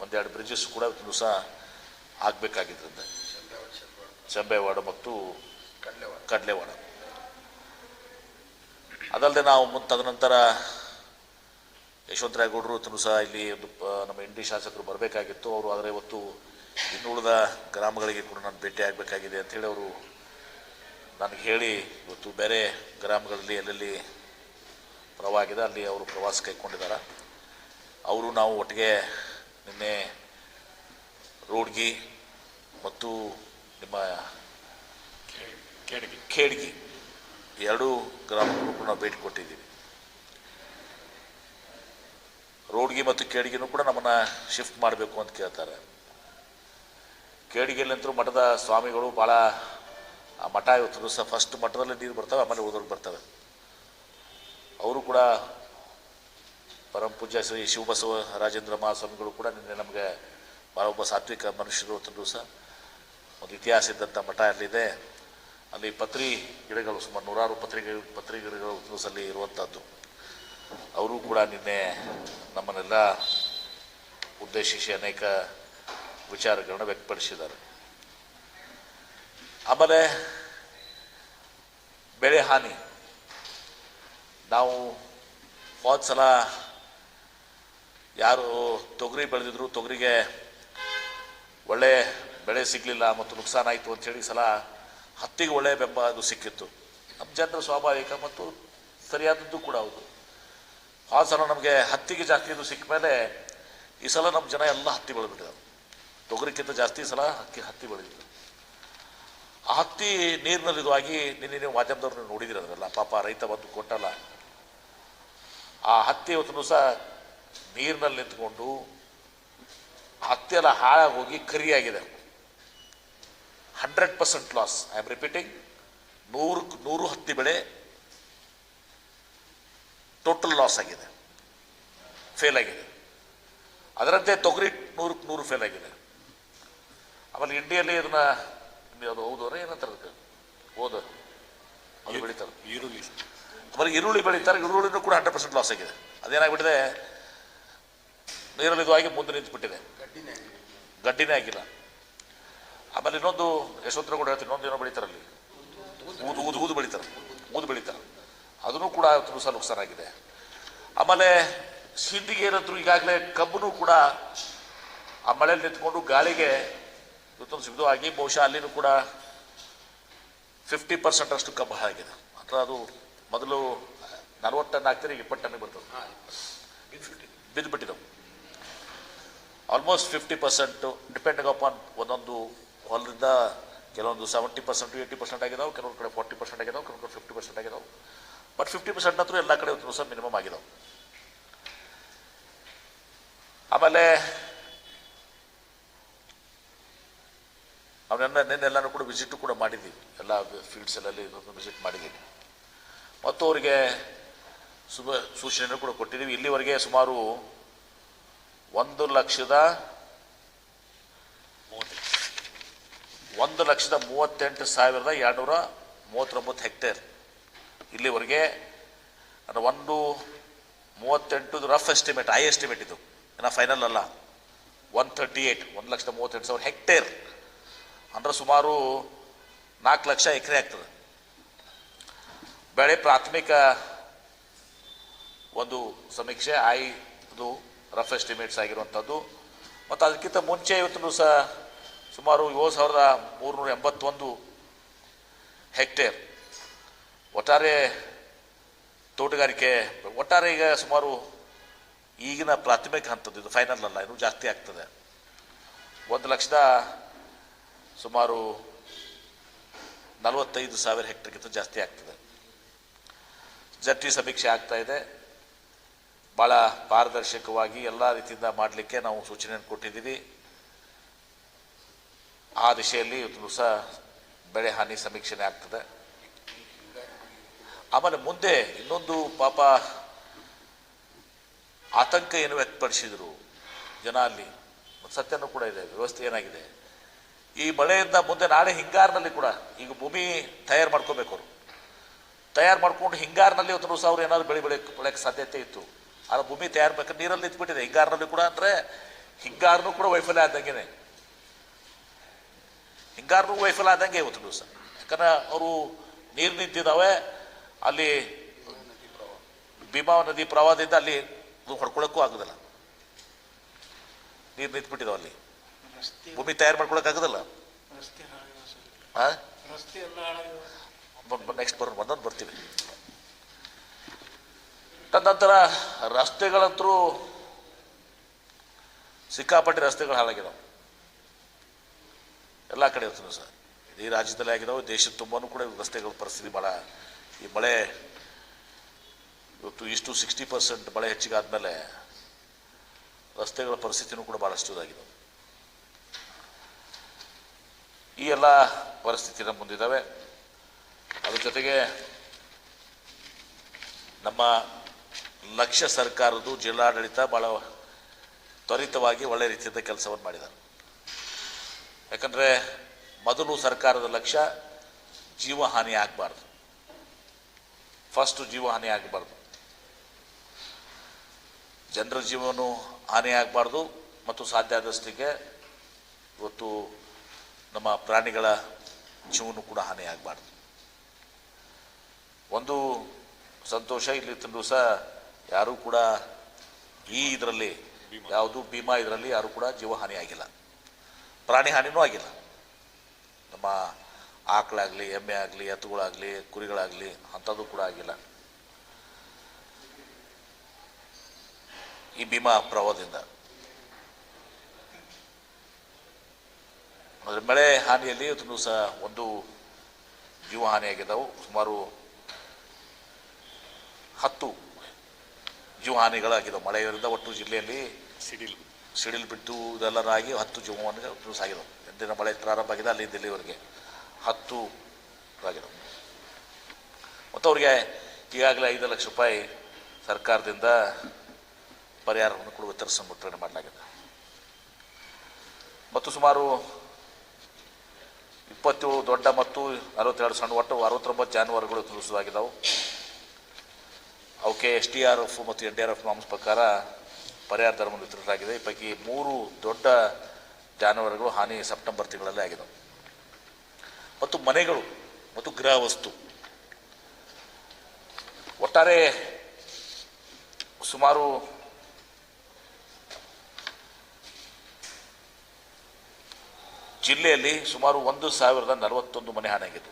ಒಂದೆರಡು ಬ್ರಿಡ್ಜಸ್ ಕೂಡ ಇವತ್ತು ಸಹ ಆಗಬೇಕಾಗಿದ್ದರಿಂದ ಚಂಬೇವಾಡ ಮತ್ತು ಕಡಲೆವಾಡ. ಅದಲ್ಲದೆ ನಾವು ಮುಂದೆ ತದನಂತರ ಯಶವಂತರಾಯಗೌಡರು ತನು ಸಹ ಇಲ್ಲಿ ಒಂದು ನಮ್ಮ ಇಂಡಿ ಶಾಸಕರು ಬರಬೇಕಾಗಿತ್ತು. ಅವರು ಆದರೆ ಇವತ್ತು ಇನ್ನುಳಿದ ಗ್ರಾಮಗಳಿಗೆ ಕೂಡ ನಾನು ಭೇಟಿ ಆಗಬೇಕಾಗಿದೆ ಅಂಥೇಳಿ ಅವರು ನನಗೆ ಹೇಳಿ ಇವತ್ತು ಬೇರೆ ಗ್ರಾಮಗಳಲ್ಲಿ ಎಲ್ಲೆಲ್ಲಿ ಪ್ರವಾಹ ಆಗಿದೆ ಅಲ್ಲಿ ಅವರು ಪ್ರವಾಸ ಕೈಗೊಂಡಿದ್ದಾರೆ. ಅವರು ನಾವು ಒಟ್ಟಿಗೆ ನಿನ್ನೆ ರೋಡ್ಗಿ ಮತ್ತು ನಿಮ್ಮ ಖೇಡ್ಗಿ ಎರಡೂ ಗ್ರಾಮಗಳು ಕೂಡ ನಾವು ಭೇಟಿ ಕೊಟ್ಟಿದ್ದೀವಿ. ರೋಡ್ಗೆ ಮತ್ತು ಕೇಡಿಗೆನೂ ಕೂಡ ನಮ್ಮನ್ನು ಶಿಫ್ಟ್ ಮಾಡಬೇಕು ಅಂತ ಕೇಳ್ತಾರೆ. ಕೇಡಿಗೆಲ್ಲಂತರೂ ಮಠದ ಸ್ವಾಮಿಗಳು ಭಾಳ ಮಠ ಇವತ್ತು ದಿವಸ ಫಸ್ಟ್ ಮಠದಲ್ಲಿ ನೀರು ಬರ್ತವೆ, ಆಮೇಲೆ ಉಳಿದವ್ರಿಗೆ ಬರ್ತವೆ ಅವರು ಕೂಡ ಪರಮ ಪೂಜ್ಯ ಶ್ರೀ ಶಿವಬಸವ ರಾಜೇಂದ್ರ ಮಹಾಸ್ವಾಮಿಗಳು ಕೂಡ ನಿನ್ನೆ ನಮಗೆ ಭಾಳ ಒಬ್ಬ ಸಾತ್ವಿಕ ಮನುಷ್ಯರು ಇವತ್ತು ದಿವಸ, ಒಂದು ಇತಿಹಾಸ ಇದ್ದಂಥ ಮಠ ಅಲ್ಲಿದೆ. ಅಲ್ಲಿ ಪತ್ರಿ ಗಿಡಗಳು, ಸುಮಾರು ನೂರಾರು ಪತ್ರಿಕೆ ಪತ್ರಿ ಗಿಡಗಳು ದಿವಸಲ್ಲಿ ಇರುವಂಥದ್ದು ಅವರು ಕೂಡ ನಿನ್ನೆ ನಮ್ಮನ್ನೆಲ್ಲ ಉದ್ದೇಶಿಸಿ ಅನೇಕ ವಿಚಾರಗಳನ್ನು ವ್ಯಕ್ತಪಡಿಸಿದ್ದಾರೆ. ಆಮೇಲೆ ಬೆಳೆ ಹಾನಿ. ನಾವು ಹೋದ ಸಲ ಯಾರು ತೊಗರಿ ಬೆಳೆದಿದ್ರು, ತೊಗರಿಗೆ ಒಳ್ಳೆ ಬೆಳೆ ಸಿಗಲಿಲ್ಲ ಮತ್ತು ನುಕ್ಸಾನ ಆಯಿತು ಅಂತ ಹೇಳಿ ಸಲ ಹತ್ತಿಗೆ ಒಳ್ಳೆಯ ಬೆಂಬಲ ಅದು ಸಿಕ್ಕಿತ್ತು. ನಮ್ಮ ಜನರ ಸ್ವಾಭಾವಿಕ ಮತ್ತು ಸರಿಯಾದದ್ದು ಕೂಡ ಹೌದು. ಆ ಸಲ ನಮಗೆ ಹತ್ತಿಗೆ ಜಾಸ್ತಿ ಇದು ಸಿಕ್ಕ ಮೇಲೆ ಈ ಸಲ ನಮ್ಮ ಜನ ಎಲ್ಲ ಹತ್ತಿ ಬೆಳೆದ್ಬಿಟ್ಟಿದ್ದಾರೆ ತೊಗರಿಕ್ಕಿಂತ ಜಾಸ್ತಿ ಸಲ ಹಕ್ಕಿ ಹತ್ತಿ ಬೆಳೆದಿದ್ರು. ಆ ಹತ್ತಿ ನೀರಿನಲ್ಲಿ ಇದು ಆಗಿ ನಿನ್ನೆ ನೀವು ಮಾಧ್ಯಮದವ್ರನ್ನ ನೋಡಿದಿರ ಅದರಲ್ಲ ಪಾಪ ರೈತ ಬಂದು ಕೊಟ್ಟಲ್ಲ. ಆ ಹತ್ತಿ ಇವತ್ತು ಸಹ ನೀರಿನಲ್ಲಿ ನಿಂತ್ಕೊಂಡು ಹತ್ತಿ ಎಲ್ಲ ಹಾಳಾಗಿ ಹೋಗಿ ಕರಿಯಾಗಿದೆ. Hundred percent loss I am repeating ನೂರು ನೂರು ಹತ್ತಿ ಬೆಳೆ ಟೋಟಲ್ ಲಾಸ್ ಆಗಿದೆ. ಫೇಲ್ ಆಗಿದೆ. ಅದರಂತೆ ತೊಗರಿ ನೂರಕ್ಕೆ ನೂರು ಫೇಲ್ ಆಗಿದೆ. ಆಮೇಲೆ ಇಂಡಿಯಲ್ಲಿ ಇದನ್ನ ಅದು ಅಂದ್ರೆ ಏನಂತಾರೆ ಅದಕ್ಕೆ? ಹೌದು ಅದು ಬೆಳೀತಾರೆ. ಈರುಳ್ಳಿ. ಆಮೇಲೆ ಈರುಳ್ಳಿ ಬೆಳೀತಾರೆ ಈರುಳ್ಳಿನೂ ಕೂಡ ಹಂಡ್ರೆಡ್ ಪರ್ಸೆಂಟ್ ಲಾಸ್ ಆಗಿದೆ. ಅದೇನಾಗ್ಬಿಟ್ಟಿದೆ? ನೀರಲ್ಲಿ ಇದು ಆಗಿ ಮುಂದೆ ನಿಂತುಬಿಟ್ಟಿದೆ. ಗಡ್ಡಿನೇ ಆಗಿಲ್ಲ. ಆಮೇಲೆ ಇನ್ನೊಂದು ಯಶವಂತರ ಕೂಡ ಹೇಳ್ತೀನಿ ಇನ್ನೊಂದು ಏನೋ ಬೆಳೀತಾರಲ್ಲಿ? ಊದು ಊದು ಊದು ಬೆಳೀತಾರೆ. ಊದು ಬೆಳೀತಾರೆ. ಅದನ್ನು ಕೂಡ ತುಂಬ ಸಹ ನುಕ್ಸಾನ ಆಗಿದೆ. ಆಮೇಲೆ ಸಿಂದಿಗೆ ಏನಂತರು ಈಗಾಗಲೇ ಕಬ್ಬನು ಕೂಡ ಆ ಮಳೆಯಲ್ಲಿ ನಿಂತ್ಕೊಂಡು ಗಾಳಿಗೆ ಇವತ್ತೊಂದು ಸಿಗ್ದು ಆಗಿ ಬಹುಶಃ ಅಲ್ಲಿನೂ ಕೂಡ ಫಿಫ್ಟಿ ಪರ್ಸೆಂಟ್ ಅಷ್ಟು ಕಬ್ಬು ಆಗಿದೆ ಅಥವಾ ಅದು ಮೊದಲು ನಲ್ವತ್ತು ಟನ್ ಆಗ್ತಾರೆ ಈಗ ಇಪ್ಪತ್ತು ಟನ್ನಿಗೆ ಬರ್ತದೆ. ಬಿದ್ದು ಬಿಟ್ಟಿದ್ದವು almost fifty percent depending upon ಒಂದೊಂದು ಹೊಲದಿಂದ ಕೆಲವೊಂದು ಸೆವೆಂಟಿ ಪರ್ಸೆಂಟ್ ಏಯ್ಟಿ ಪರ್ಸೆಂಟ್ ಆಗಿದಾವೆ, ಕೆಲವೊಂದು ಕಡೆ ಫಾರ್ಟಿ ಪರ್ಸೆಂಟ್ ಆಗಿದಾವೆ, ಕೆಲವೊಂದು ಕಡೆ ಫಿಫ್ಟಿ ಪರ್ಸೆಂಟ್ ಆಗಿದಾವೆ. ಬಟ್ ಫಿಫ್ಟಿ ಪರ್ಸೆಂಟ್ ಅಂತೂ ಎಲ್ಲ ಕಡೆ ಸಹ ಮಿನಿಮಮ್ ಆಗಿದಾವೆ. ಆಮೇಲೆ ಅವನ್ನೆಲ್ಲ ನಿನ್ನೆಲ್ಲನೂ ಕೂಡ ವಿಸಿಟ್ ಕೂಡ ಮಾಡಿದ್ದೀವಿ ಎಲ್ಲ ಫೀಲ್ಡ್ಸ್ ಎಲ್ಲ ವಿಸಿಟ್ ಮಾಡಿದ್ದೀವಿ ಮತ್ತು ಅವರಿಗೆ ಶುಭ ಸೂಚನೆಯನ್ನು ಕೂಡ ಕೊಟ್ಟಿದ್ದೀವಿ. ಇಲ್ಲಿವರೆಗೆ ಸುಮಾರು ಒಂದು ಲಕ್ಷದ ಮೂವತ್ತೈದು ಒಂದು ಲಕ್ಷದ ಮೂವತ್ತೆಂಟು ಸಾವಿರದ ಎರಡುನೂರ ಮೂವತ್ತೊಂಬತ್ತು ಹೆಕ್ಟೇರ್. ಇಲ್ಲಿವರೆಗೆ ಅಂದರೆ ಒಂದು ಮೂವತ್ತೆಂಟು ರಫ್ ಎಸ್ಟಿಮೇಟ್ ಐ ಎಸ್ಟಿಮೇಟ್ ಇದು. ಏನೋ ಫೈನಲ್ ಅಲ್ಲ. ಒನ್ ತರ್ಟಿ ಏಯ್ಟ್ ಒಂದು ಲಕ್ಷದ ಮೂವತ್ತೆಂಟು ಸಾವಿರ ಹೆಕ್ಟೇರ್. ಅಂದರೆ ಸುಮಾರು ನಾಲ್ಕು ಲಕ್ಷ ಎಕರೆ ಆಗ್ತದೆ. ಬೆಳೆ ಪ್ರಾಥಮಿಕ ಒಂದು ಸಮೀಕ್ಷೆ ಇದು ರಫ್ ಎಸ್ಟಿಮೇಟ್ಸ್ ಆಗಿರುವಂಥದ್ದು. ಮತ್ತು ಅದಕ್ಕಿಂತ ಮುಂಚೆ ಇವತ್ತು ಸಹ ಸುಮಾರು ಏಳು ಸಾವಿರದ ಮೂರುನೂರ ಎಂಬತ್ತೊಂದು ಹೆಕ್ಟೇರ್. ಒಟ್ಟಾರೆ ತೋಟಗಾರಿಕೆ, ಒಟ್ಟಾರೆ ಈಗ ಸುಮಾರು ಈಗಿನ ಪ್ರಾಥಮಿಕ ಹಂತದ್ದು, ಇದು ಫೈನಲ್ ಅಲ್ಲ, ಇನ್ನೂ ಜಾಸ್ತಿ ಆಗ್ತದೆ. ಒಂದು ಲಕ್ಷದ ಸುಮಾರು ನಲವತ್ತೈದು ಸಾವಿರ ಹೆಕ್ಟರ್ಗಿಂತ ಜಾಸ್ತಿ ಆಗ್ತದೆ. ಜಟ್ಟಿ ಸಮೀಕ್ಷೆ ಆಗ್ತಾ ಇದೆ. ಭಾಳ ಪಾರದರ್ಶಕವಾಗಿ ಎಲ್ಲ ರೀತಿಯಿಂದ ಮಾಡಲಿಕ್ಕೆ ನಾವು ಸೂಚನೆಯನ್ನು ಕೊಟ್ಟಿದ್ದೀವಿ. ಆ ದಿಶೆಯಲ್ಲಿ ಇವತ್ತು ಸಹ ಬೆಳೆ ಹಾನಿ ಸಮೀಕ್ಷೆನೇ ಆಗ್ತದೆ. ಆಮೇಲೆ ಮುಂದೆ ಇನ್ನೊಂದು ಪಾಪ ಆತಂಕ ಏನು ವ್ಯಕ್ತಪಡಿಸಿದ್ರು ಜನ ಅಲ್ಲಿ ಸತ್ಯನೂ ಕೂಡ ಇದೆ, ವ್ಯವಸ್ಥೆ ಏನಾಗಿದೆ? ಈ ಮಳೆಯಿಂದ ಮುಂದೆ ನಾಳೆ ಹಿಂಗಾರಿನಲ್ಲಿ ಕೂಡ ಈಗ ಭೂಮಿ ತಯಾರು ಮಾಡ್ಕೋಬೇಕು ಅವರು. ತಯಾರು ಮಾಡ್ಕೊಂಡು ಹಿಂಗಾರಿನಲ್ಲಿ ಇವತ್ತು ಸಾವಿರ ಏನಾದ್ರು ಬೆಳೆ ಬೆಳೆ ಬೆಳೆಯೋಕ್ಕೆ ಸಾಧ್ಯತೆ ಇತ್ತು. ಆದರೆ ಭೂಮಿ ತಯಾರು ಬೇಕಾದ್ರೆ ನೀರಲ್ಲಿ ನಿಂತ್ಬಿಟ್ಟಿದೆ. ಹಿಂಗಾರಿನಲ್ಲಿ ಕೂಡ ಅಂದರೆ ಹಿಂಗಾರನೂ ಕೂಡ ವೈಫಲ್ಯ ಆದಂಗೆನೆ. ಹಿಂಗಾರನು ವೈಫಲ್ ಆದಂಗೆ ಇವತ್ತು ದಿವಸ. ಯಾಕಂದ್ರೆ ಅವರು ನೀರು ನಿಂತಿದ್ದಾವೆ ಅಲ್ಲಿ ಭೀಮಾ ನದಿ ಪ್ರವಾಹದಿಂದ ಅಲ್ಲಿ ಹೊಡ್ಕೊಳಕ್ಕೂ ಆಗೋದಿಲ್ಲ. ನೀರು ನಿಂತ್ಬಿಟ್ಟಿದಾವೆ ಅಲ್ಲಿ. ಭೂಮಿ ತಯಾರು ಮಾಡ್ಕೊಳಕ್ ಆಗೋದಿಲ್ಲ ರಸ್ತೆ ಹಾಳಾಗಿವೆ ಸರ್. ಆ ರಸ್ತೆ ಎಲ್ಲ ಹಾಳಾಗಿವೆ ನೆಕ್ಸ್ಟ್ ಬರೋಣ ಬಂದೊಂದು ಬರ್ತೀವಿ. ತದನಂತರ ರಸ್ತೆಗಳಂತರೂ ಸಿಕ್ಕಾಪಟ್ಟೆ ರಸ್ತೆಗಳು ಹಾಳಾಗಿದಾವೆ ಎಲ್ಲ ಕಡೆ ಇರ್ತದೆ ಸರ್. ಇಡೀ ರಾಜ್ಯದಲ್ಲೇ ಆಗಿದಾವೆ, ದೇಶದ ತುಂಬಾ ಕೂಡ ರಸ್ತೆಗಳ ಪರಿಸ್ಥಿತಿ ಭಾಳ ಈ ಮಳೆ, ಇವತ್ತು ಇಷ್ಟು ಸಿಕ್ಸ್ಟಿ ಪರ್ಸೆಂಟ್ ಮಳೆ ಹೆಚ್ಚಿಗೆ ಆದಮೇಲೆ ರಸ್ತೆಗಳ ಪರಿಸ್ಥಿತಿನೂ ಕೂಡ ಭಾಳಷ್ಟು ಇದಾಗಿದೆ. ಈ ಎಲ್ಲ ಪರಿಸ್ಥಿತಿ ನಮ್ಮ ಮುಂದಿದ್ದಾವೆ. ಅದ್ರ ಜೊತೆಗೆ ನಮ್ಮ ಲಕ್ಷ್ಯ ಸರ್ಕಾರದ್ದು ಜಿಲ್ಲಾಡಳಿತ ಭಾಳ ತ್ವರಿತವಾಗಿ ಒಳ್ಳೆ ರೀತಿಯಿಂದ ಕೆಲಸವನ್ನು ಮಾಡಿದ್ದಾರೆ. ಯಾಕಂದರೆ ಮೊದಲು ಸರ್ಕಾರದ ಲಕ್ಷ್ಯ ಜೀವಹಾನಿ ಆಗಬಾರ್ದು. ಫಸ್ಟು ಜೀವಹಾನಿ ಆಗಬಾರ್ದು. ಜನರ ಜೀವನೂ ಹಾನಿ ಆಗಬಾರ್ದು ಮತ್ತು ಸಾಧ್ಯ ಆದಷ್ಟಿಗೆ ಇವತ್ತು ನಮ್ಮ ಪ್ರಾಣಿಗಳ ಜೀವನ ಕೂಡ ಹಾನಿ ಆಗಬಾರ್ದು. ಒಂದು ಸಂತೋಷ ಇಲ್ಲಿ ದಿವಸ ಯಾರೂ ಕೂಡ ಈ ಇದರಲ್ಲಿ, ಯಾವುದು ಭೀಮಾ ಇದರಲ್ಲಿ ಯಾರೂ ಕೂಡ ಜೀವಹಾನಿ ಆಗಿಲ್ಲ. ಪ್ರಾಣಿ ಹಾನಿನೂ ಆಗಿಲ್ಲ. ನಮ್ಮ ಆಕಳಾಗಲಿ ಎಮ್ಮೆ ಆಗಲಿ ಎತ್ತುಗಳಾಗಲಿ, ಕುರಿಗಳಾಗಲಿ ಅಂಥದ್ದು ಕೂಡ ಆಗಿಲ್ಲ. ಈ ಭೀಮಾ ಪ್ರವಾಹದಿಂದ. ಅಂದರೆ ಮಳೆ ಹಾನಿಯಲ್ಲಿ ಇವತ್ತು ಸಹ ಒಂದು ಜೀವ ಹಾನಿಯಾಗಿದ್ದಾವೆ. ಸುಮಾರು ಹತ್ತು ಜೀವ ಹಾನಿಗಳಾಗಿದ್ದಾವೆ. ಮಳೆಯಿಂದ ಒಟ್ಟು ಜಿಲ್ಲೆಯಲ್ಲಿ ಸಿಡಿಲು. ಸಿಡಿಲು ಬಿದ್ದು ಇದೆಲ್ಲರಾಗಿ ಹತ್ತು ಜೀವಹಾನಿಗಳು ಸಾಗಿದವು. ಎಂದಿನ ಮಳೆ ಪ್ರಾರಂಭ ಆಗಿದೆ, ಅಲ್ಲಿ ದಿಲ್ಲಿವರೆಗೆ ಹತ್ತು ಆಗಿದವು ಮತ್ತು ಅವರಿಗೆ ಈಗಾಗಲೇ ಐದು ಲಕ್ಷ ರೂಪಾಯಿ ಸರ್ಕಾರದಿಂದ ಪರಿಹಾರವನ್ನು ಕೂಡ ವಿತರಿಸ ಮುಟ್ಟಣೆ ಮಾಡಲಾಗಿದೆ. ಮತ್ತು ಸುಮಾರು ಇಪ್ಪತ್ತೇಳು ದೊಡ್ಡ ಮತ್ತು ಅರವತ್ತೆರಡು ಸಣ್ಣ ಒಟ್ಟು ಅರವತ್ತೊಂಬತ್ತು ಜಾನುವಾರುಗಳು ತುಳಿಸಲಾಗಿದ್ದಾವೆ ಅವಕ್ಕೆ ಎಸ್ ಟಿ ಆರ್ ಎಫ್ ಮತ್ತು N D R F norms ಪ್ರಕಾರ ಪರಿಹಾರ ಧರ್ಮವನ್ನು ವಿತರಿಸಲಾಗಿದೆ ಈ ಪೈಕಿ ಮೂರು ದೊಡ್ಡ ಜಾನುವಾರುಗಳು ಹಾನಿ ಸೆಪ್ಟೆಂಬರ್ ತಿಂಗಳಲ್ಲೇ ಆಗಿದೆ ಮತ್ತು ಮನೆಗಳು ಮತ್ತು ಗೃಹ ವಸ್ತು ಒಟ್ಟಾರೆ ಸುಮಾರು ಜಿಲ್ಲೆಯಲ್ಲಿ ಸುಮಾರು ಒಂದು ಸಾವಿರದ ನಲವತ್ತೊಂದು ಮನೆ ಹಾನಿಯಾಗಿತ್ತು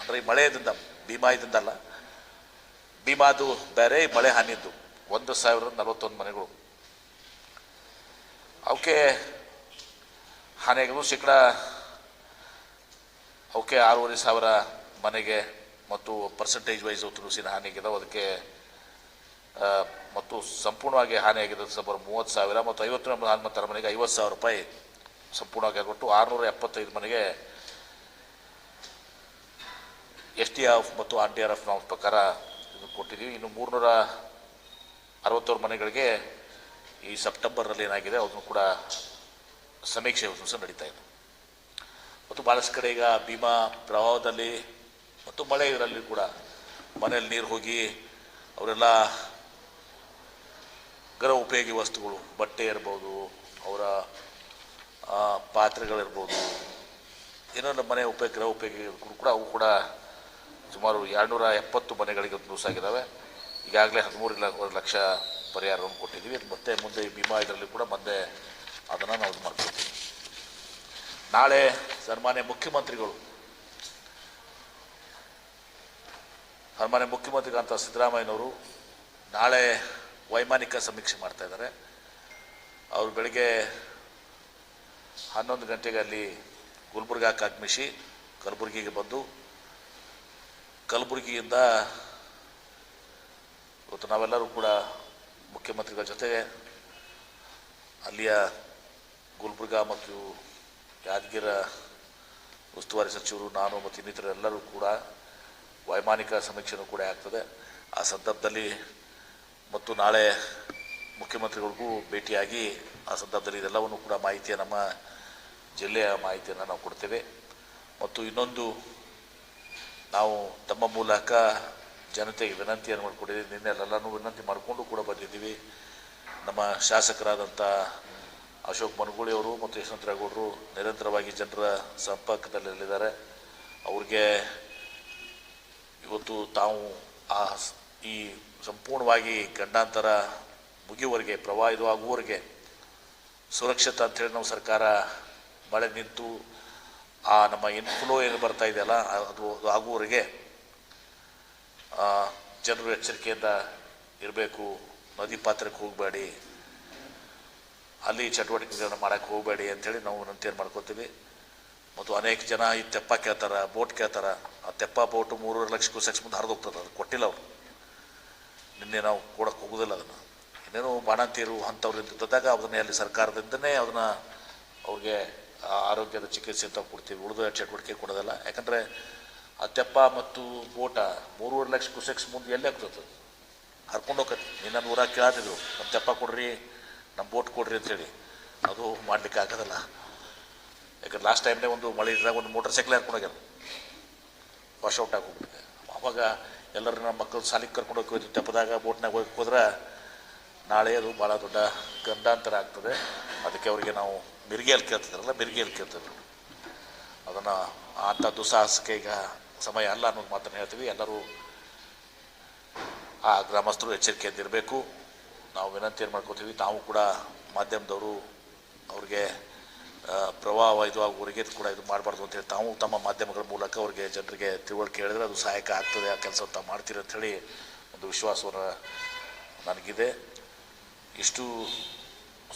ಅಂದರೆ ಈ ಮಳೆಯಿಂದ, ಭೀಮಾ ಇದರಿಂದಲ್ಲ ಭೀಮಾದು ಬೇರೆ ಮಳೆ ಹಾನಿದ್ದು ಒಂದು ಸಾವಿರದ ನಲವತ್ತೊಂದು ಮನೆಗಳು. ಅವಕ್ಕೆ ಹನೆಗೂ ಶೇಕಡ ಅವಕ್ಕೆ ಆರೂವರೆ ಸಾವಿರ ಮನೆಗೆ ಮತ್ತು ಪರ್ಸೆಂಟೇಜ್ ವೈಸ್ ತುಳಸಿನ ಹಾನಿಯಾಗಿದ್ದಾವೆ ಅದಕ್ಕೆ ಮತ್ತು ಸಂಪೂರ್ಣವಾಗಿ ಹಾನಿಯಾಗಿದ್ದು ಸುಮಾರು ಮೂವತ್ತು ಸಾವಿರ ಮತ್ತು ಐವತ್ತು ಹನುಮಂತರ ಮನೆಗೆ ಐವತ್ತು ಸಾವಿರ ರೂಪಾಯಿ ಸಂಪೂರ್ಣವಾಗಿ ಕೊಟ್ಟು ಆರುನೂರ ಎಪ್ಪತ್ತೈದು ಮನೆಗೆ ಎಸ್ ಟಿ ಎಫ್ ಮತ್ತು ಆರ್ ಟಿ ಆರ್ ಎಫ್ ನಾವು ಪ್ರಕಾರ ಇದು ಕೊಟ್ಟಿದ್ದೀವಿ. ಇನ್ನು ಮೂರುನೂರ ಅರವತ್ತೋರು ಮನೆಗಳಿಗೆ ಈ ಸೆಪ್ಟೆಂಬರ್ನಲ್ಲಿ ಏನಾಗಿದೆ ಅದನ್ನು ಕೂಡ ಸಮೀಕ್ಷೆ ಸಹ ನಡೀತಾ ಇದೆ. ಮತ್ತು ಭಾಳಷ್ಟು ಕಡೆ ಈಗ ಭೀಮಾ ಪ್ರವಾಹದಲ್ಲಿ ಮತ್ತು ಮಳೆ ಇದರಲ್ಲಿ ಕೂಡ ಮನೆಯಲ್ಲಿ ನೀರು ಹೋಗಿ ಅವರೆಲ್ಲ ಗೃಹ ಉಪಯೋಗಿ ವಸ್ತುಗಳು, ಬಟ್ಟೆ ಇರ್ಬೋದು, ಅವರ ಪಾತ್ರೆಗಳಿರ್ಬೋದು, ಏನೋ ಮನೆ ಉಪಯೋಗ, ಗೃಹ ಉಪಯೋಗಿ ಕೂಡ ಅವು ಕೂಡ ಸುಮಾರು ಎರಡುನೂರ ಎಪ್ಪತ್ತು ಮನೆಗಳಿಗೆ ನ್ಯೂಸ್ ಆಗಿದ್ದಾವೆ. ಈಗಾಗಲೇ ಹದಿಮೂರು ಲಕ್ಷ ಪರಿಹಾರವನ್ನು ಕೊಟ್ಟಿದ್ದೀವಿ. ಮತ್ತೆ ಮುಂದೆ ಈ ಭೀಮಾ ಇದರಲ್ಲಿ ಕೂಡ ಮತ್ತೆ ಅದನ್ನು ನಾವು ಇದು ಮಾಡ್ಕೊಳ್ತೀವಿ. ನಾಳೆ ಸನ್ಮಾನ್ಯ ಮುಖ್ಯಮಂತ್ರಿಗಳು, ಸನ್ಮಾನ್ಯ ಮುಖ್ಯಮಂತ್ರಿಗಳಂತ ಸಿದ್ದರಾಮಯ್ಯನವರು ನಾಳೆ ವೈಮಾನಿಕ ಸಮೀಕ್ಷೆ ಮಾಡ್ತಾ ಇದ್ದಾರೆ. ಅವರು ಬೆಳಿಗ್ಗೆ ಹನ್ನೊಂದು ಗಂಟೆಗೆ ಅಲ್ಲಿ ಗುಲ್ಬರ್ಗಾಕ್ಕೆ ಆಗಮಿಸಿ ಕಲಬುರಗಿಗೆ ಬಂದು, ಕಲಬುರಗಿಯಿಂದ ಇವತ್ತು ನಾವೆಲ್ಲರೂ ಕೂಡ ಮುಖ್ಯಮಂತ್ರಿಗಳ ಜೊತೆಗೆ ಅಲ್ಲಿಯ ಗುಲ್ಬರ್ಗಾ ಮತ್ತು ಯಾದಗಿರ ಉಸ್ತುವಾರಿ ಸಚಿವರು, ನಾನು ಮತ್ತು ಇನ್ನಿತರೆಲ್ಲರೂ ಕೂಡ ವೈಮಾನಿಕ ಸಮೀಕ್ಷೆನೂ ಕೂಡ ಆಗ್ತದೆ. ಆ ಸಂದರ್ಭದಲ್ಲಿ ಮತ್ತು ನಾಳೆ ಮುಖ್ಯಮಂತ್ರಿಗಳಿಗೂ ಭೇಟಿಯಾಗಿ ಆ ಸಂದರ್ಭದಲ್ಲಿ ಇದೆಲ್ಲವನ್ನು ಕೂಡ ಮಾಹಿತಿಯ ನಮ್ಮ ಜಿಲ್ಲೆಯ ಮಾಹಿತಿಯನ್ನು ನಾವು ಕೊಡ್ತೇವೆ. ಮತ್ತು ಇನ್ನೊಂದು, ನಾವು ತಮ್ಮ ಮೂಲಕ ಜನತೆಗೆ ವಿನಂತಿಯನ್ನು ಮಾಡಿಕೊಂಡಿದ್ದೀವಿ. ನಿನ್ನೆ ಎಲ್ಲನೂ ವಿನಂತಿ ಮಾಡಿಕೊಂಡು ಕೂಡ ಬಂದಿದ್ದೀವಿ. ನಮ್ಮ ಶಾಸಕರಾದಂಥ ಅಶೋಕ್ ಮನಗೂಳಿ ಅವರು ಮತ್ತು ಯಶವಂತರಾಗೌಡರು ನಿರಂತರವಾಗಿ ಜನರ ಸಂಪರ್ಕದಲ್ಲಿದ್ದಾರೆ ಅವ್ರಿಗೆ ಇವತ್ತು ತಾವು ಆ ಈ ಸಂಪೂರ್ಣವಾಗಿ ಗಂಡಾಂತರ ಮುಗಿಯುವವರೆಗೆ ಪ್ರವಾಹ ಇದು ಆಗುವವರೆಗೆ ಸುರಕ್ಷಿತ ಅಂತೇಳಿ ನಾವು ಸರ್ಕಾರ ಮಳೆ ನಿಂತು ಆ ನಮ್ಮ ಇನ್ಫ್ಲೋ ಏನು ಬರ್ತಾ ಇದೆಯಲ್ಲ, ಅದು ಆಗುವವರೆಗೆ ಜನರು ಎಚ್ಚರಿಕೆಯಿಂದ ಇರಬೇಕು. ನದಿ ಪಾತ್ರಕ್ಕೆ ಹೋಗಬೇಡಿ. ಅಲ್ಲಿ ಚಟುವಟಿಕೆಗಳನ್ನು ಮಾಡೋಕ್ಕೆ ಹೋಗಬೇಡಿ ಅಂಥೇಳಿ ನಾವು ನಂತೇನು ಮಾಡ್ಕೋತೀವಿ. ಮತ್ತು ಅನೇಕ ಜನ ಈ ತೆಪ್ಪ ಕೇಳ್ತಾರೆ, ಬೋಟ್ ಕೇಳ್ತಾರೆ. ಆ ತೆಪ್ಪ, ಬೋಟು ಮೂರುವರೆ ಲಕ್ಷಕ್ಕೂ ಸೆಕ್ಸ್ ಮುಂದೆ ಹರಿದು ಹೋಗ್ತದೆ. ಅದು ಕೊಟ್ಟಿಲ್ಲ ಅವರು. ನಿನ್ನೆ ನಾವು ಕೊಡೋಕ್ಕೆ ಹೋಗೋದಿಲ್ಲ ಅದನ್ನು. ಇನ್ನೇನು ಬಾಣಂತಿಯರು ಅಂಥವ್ರು ಇದ್ದಾಗ ಅದನ್ನೇ ಅಲ್ಲಿ ಸರ್ಕಾರದಿಂದನೇ ಅದನ್ನು ಅವ್ರಿಗೆ ಆರೋಗ್ಯದ ಚಿಕಿತ್ಸೆ ಅಂತ ಕೊಡ್ತೀವಿ. ಉಳಿದ ಚಟುವಟಿಕೆ ಕೊಡೋದಿಲ್ಲ. ಯಾಕಂದರೆ ಆ ತೆಪ್ಪ ಮತ್ತು ಬೋಟ ಮೂರುವರೆ ಲಕ್ಷ ಕುಸೆಕ್ಸ್ ಮುಂದೆ ಎಲ್ಲಿ ಆಗ್ತದೆ? ಹರ್ಕೊಂಡು ಹೋಗತ್ತೆ ನಿನ್ನ ಊರಾಗ ಕೇಳಾತಿದ್ರು ನಮ್ಮ ತೆಪ್ಪ ಕೊಡ್ರಿ ನಮ್ಮ ಬೋಟ್ ಕೊಡ್ರಿ ಅಂತೇಳಿ ಅದು ಮಾಡ್ಲಿಕ್ಕೆ ಆಗೋದಲ್ಲ. ಯಾಕಂದ್ರೆ ಲಾಸ್ಟ್ ಟೈಮ್ನೇ ಒಂದು ಮಳೆ ಇದ್ರಾಗ ಒಂದು ಮೋಟರ್ ಸೈಕಲ್ ಹರ್ಕೊಂಡೋಗ್ಯಾರ ವಾಶ್ ಔಟ್ ಅವಾಗ ಎಲ್ಲರೂ ನಮ್ಮ ಮಕ್ಕಳು ಸಾಲಿಗೆ ಕರ್ಕೊಂಡು ಹೋಗಿ ತೆಪ್ಪದಾಗ ಬೋಟ್ನಾಗ ಹೋಗಿ ಹೋದ್ರೆ ನಾಳೆ ಅದು ಭಾಳ ದೊಡ್ಡ ಗಂಡಾಂತರ ಆಗ್ತದೆ. ಅದಕ್ಕೆ ಅವರಿಗೆ ನಾವು ಮಿರ್ಗಿಯಲ್ಲಿ ಕೇಳ್ತಿದ್ರಲ್ಲ, ಮಿರ್ಗಿಯಲ್ಲಿ ಕೇಳ್ತಿದ್ರು. ಅದನ್ನು ಅಂಥ ದುಸ್ಸಾಹಸಕ್ಕೆ ಈಗ ಸಮಯ ಅಲ್ಲ ಅನ್ನೋದು ಮಾತನ್ನು ಹೇಳ್ತೀವಿ. ಎಲ್ಲರೂ ಆ ಗ್ರಾಮಸ್ಥರು ಎಚ್ಚರಿಕೆಯಿಂದಿರಬೇಕು ನಾವು ವಿನಂತಿಯನ್ನು ಮಾಡ್ಕೋತೀವಿ, ತಾವು ಕೂಡ ಮಾಧ್ಯಮದವರು ಅವ್ರಿಗೆ ಪ್ರವಾಹ ಇದು ಆಗುವವರಿಗೆ ಕೂಡ ಇದು ಮಾಡಬಾರ್ದು ಅಂತೇಳಿ ತಾವು ತಮ್ಮ ಮಾಧ್ಯಮಗಳ ಮೂಲಕ ಅವ್ರಿಗೆ ಜನರಿಗೆ ತಿಳುವಳಿಕೆ ಹೇಳಿದ್ರೆ ಅದು ಸಹಾಯಕ ಆಗ್ತದೆ, ಆ ಕೆಲಸ ತಾವು ಮಾಡ್ತೀರಿ ಅಂಥೇಳಿ ಒಂದು ವಿಶ್ವಾಸವನ್ನು ನನಗಿದೆ. ಇಷ್ಟು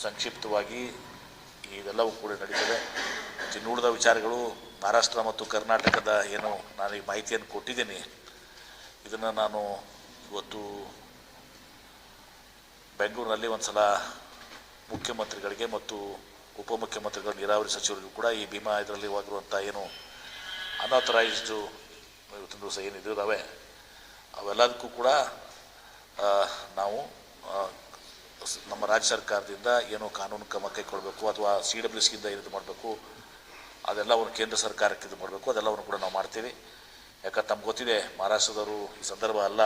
ಸಂಕ್ಷಿಪ್ತವಾಗಿ ಇದೆಲ್ಲವೂ ಕೂಡ ನಡೀತದೆ. ಇನ್ನು ಉಳಿದ ವಿಚಾರಗಳು ಮಹಾರಾಷ್ಟ್ರ ಮತ್ತು ಕರ್ನಾಟಕದ ಏನು ನಾನು ಈ ಮಾಹಿತಿಯನ್ನು ಕೊಟ್ಟಿದ್ದೀನಿ. ಇದನ್ನು ನಾನು ಇವತ್ತು ಬೆಂಗಳೂರಿನಲ್ಲಿ ಒಂದು ಸಲ ಮುಖ್ಯಮಂತ್ರಿಗಳಿಗೆ ಮತ್ತು ಉಪಮುಖ್ಯಮಂತ್ರಿಗಳ ನೀರಾವರಿ ಸಚಿವರಿಗೂ ಕೂಡ ಈ ಭೀಮಾ ಇದರಲ್ಲಿ ಆಗಿರುವಂಥ ಏನು ಅನ್ಆಥರೈಸ್ಡು ಇವತ್ತಿನ ದಿವಸ ಏನಿದ್ದಾವೆ ಅವೆಲ್ಲದಕ್ಕೂ ಕೂಡ ನಾವು ನಮ್ಮ ರಾಜ್ಯ ಸರ್ಕಾರದಿಂದ ಏನು ಕಾನೂನು ಕ್ರಮ ಕೈಗೊಳ್ಳಬೇಕು ಅಥವಾ ಸಿ ಡಬ್ಲ್ಯೂ ಸಿಯಿಂದ ಏನಿದು ಮಾಡಬೇಕು. ಅದೆಲ್ಲವನ್ನು ಕೇಂದ್ರ ಸರ್ಕಾರಕ್ಕೆ ಇದು ಮಾಡಬೇಕು. ಅದೆಲ್ಲವನ್ನು ಕೂಡ ನಾವು ಮಾಡ್ತೀವಿ. ಯಾಕಂದ್ರೆ ತಮ್ಗೆ ಗೊತ್ತಿದೆ, ಮಹಾರಾಷ್ಟ್ರದವರು ಈ ಸಂದರ್ಭ ಅಲ್ಲ.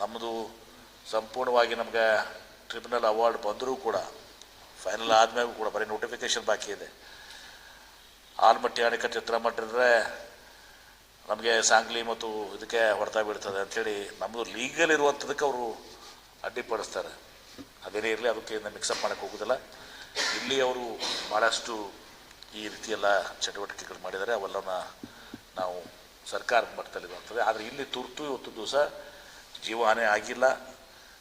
ನಮ್ಮದು ಸಂಪೂರ್ಣವಾಗಿ ನಮಗೆ ಟ್ರಿಬ್ಯುನಲ್ ಅವಾರ್ಡ್ ಬಂದರೂ ಕೂಡ, ಫೈನಲ್ ಆದ್ಮೇಲೆ ಕೂಡ ಬರೀ ನೋಟಿಫಿಕೇಶನ್ ಬಾಕಿ ಇದೆ. ಆಲ್ಮಟ್ಟಿ, ಅಣೆಕಟ್ಟು ಎತ್ತರ ಮಾಡಿದ್ರೆ ನಮಗೆ ಸಾಂಗ್ಲಿ ಮತ್ತು ಇದಕ್ಕೆ ಹೊಡೆತ ಬೀಳ್ತದೆ ಅಂಥೇಳಿ ನಮ್ಮದು ಲೀಗಲ್ ಇರುವಂಥದಕ್ಕೆ ಅವರು ಅಡ್ಡಿಪಡಿಸ್ತಾರೆ. ಅದೇನೇ ಇರಲಿ, ಅದಕ್ಕೆ ಮಿಕ್ಸಪ್ ಮಾಡೋಕ್ಕೆ ಹೋಗೋದಿಲ್ಲ. ಇಲ್ಲಿ ಅವರು ಭಾಳಷ್ಟು ಈ ರೀತಿಯೆಲ್ಲ ಚಟುವಟಿಕೆಗಳು ಮಾಡಿದರೆ ಅವೆಲ್ಲವನ್ನ ನಾವು ಸರ್ಕಾರ ಮಟ್ಟದಲ್ಲಿ ಬರ್ತದೆ ಆದರೆ ಇಲ್ಲಿ ತುರ್ತು ಇವತ್ತು ದಿವಸ ಜೀವಹಾನಿ ಆಗಿಲ್ಲ.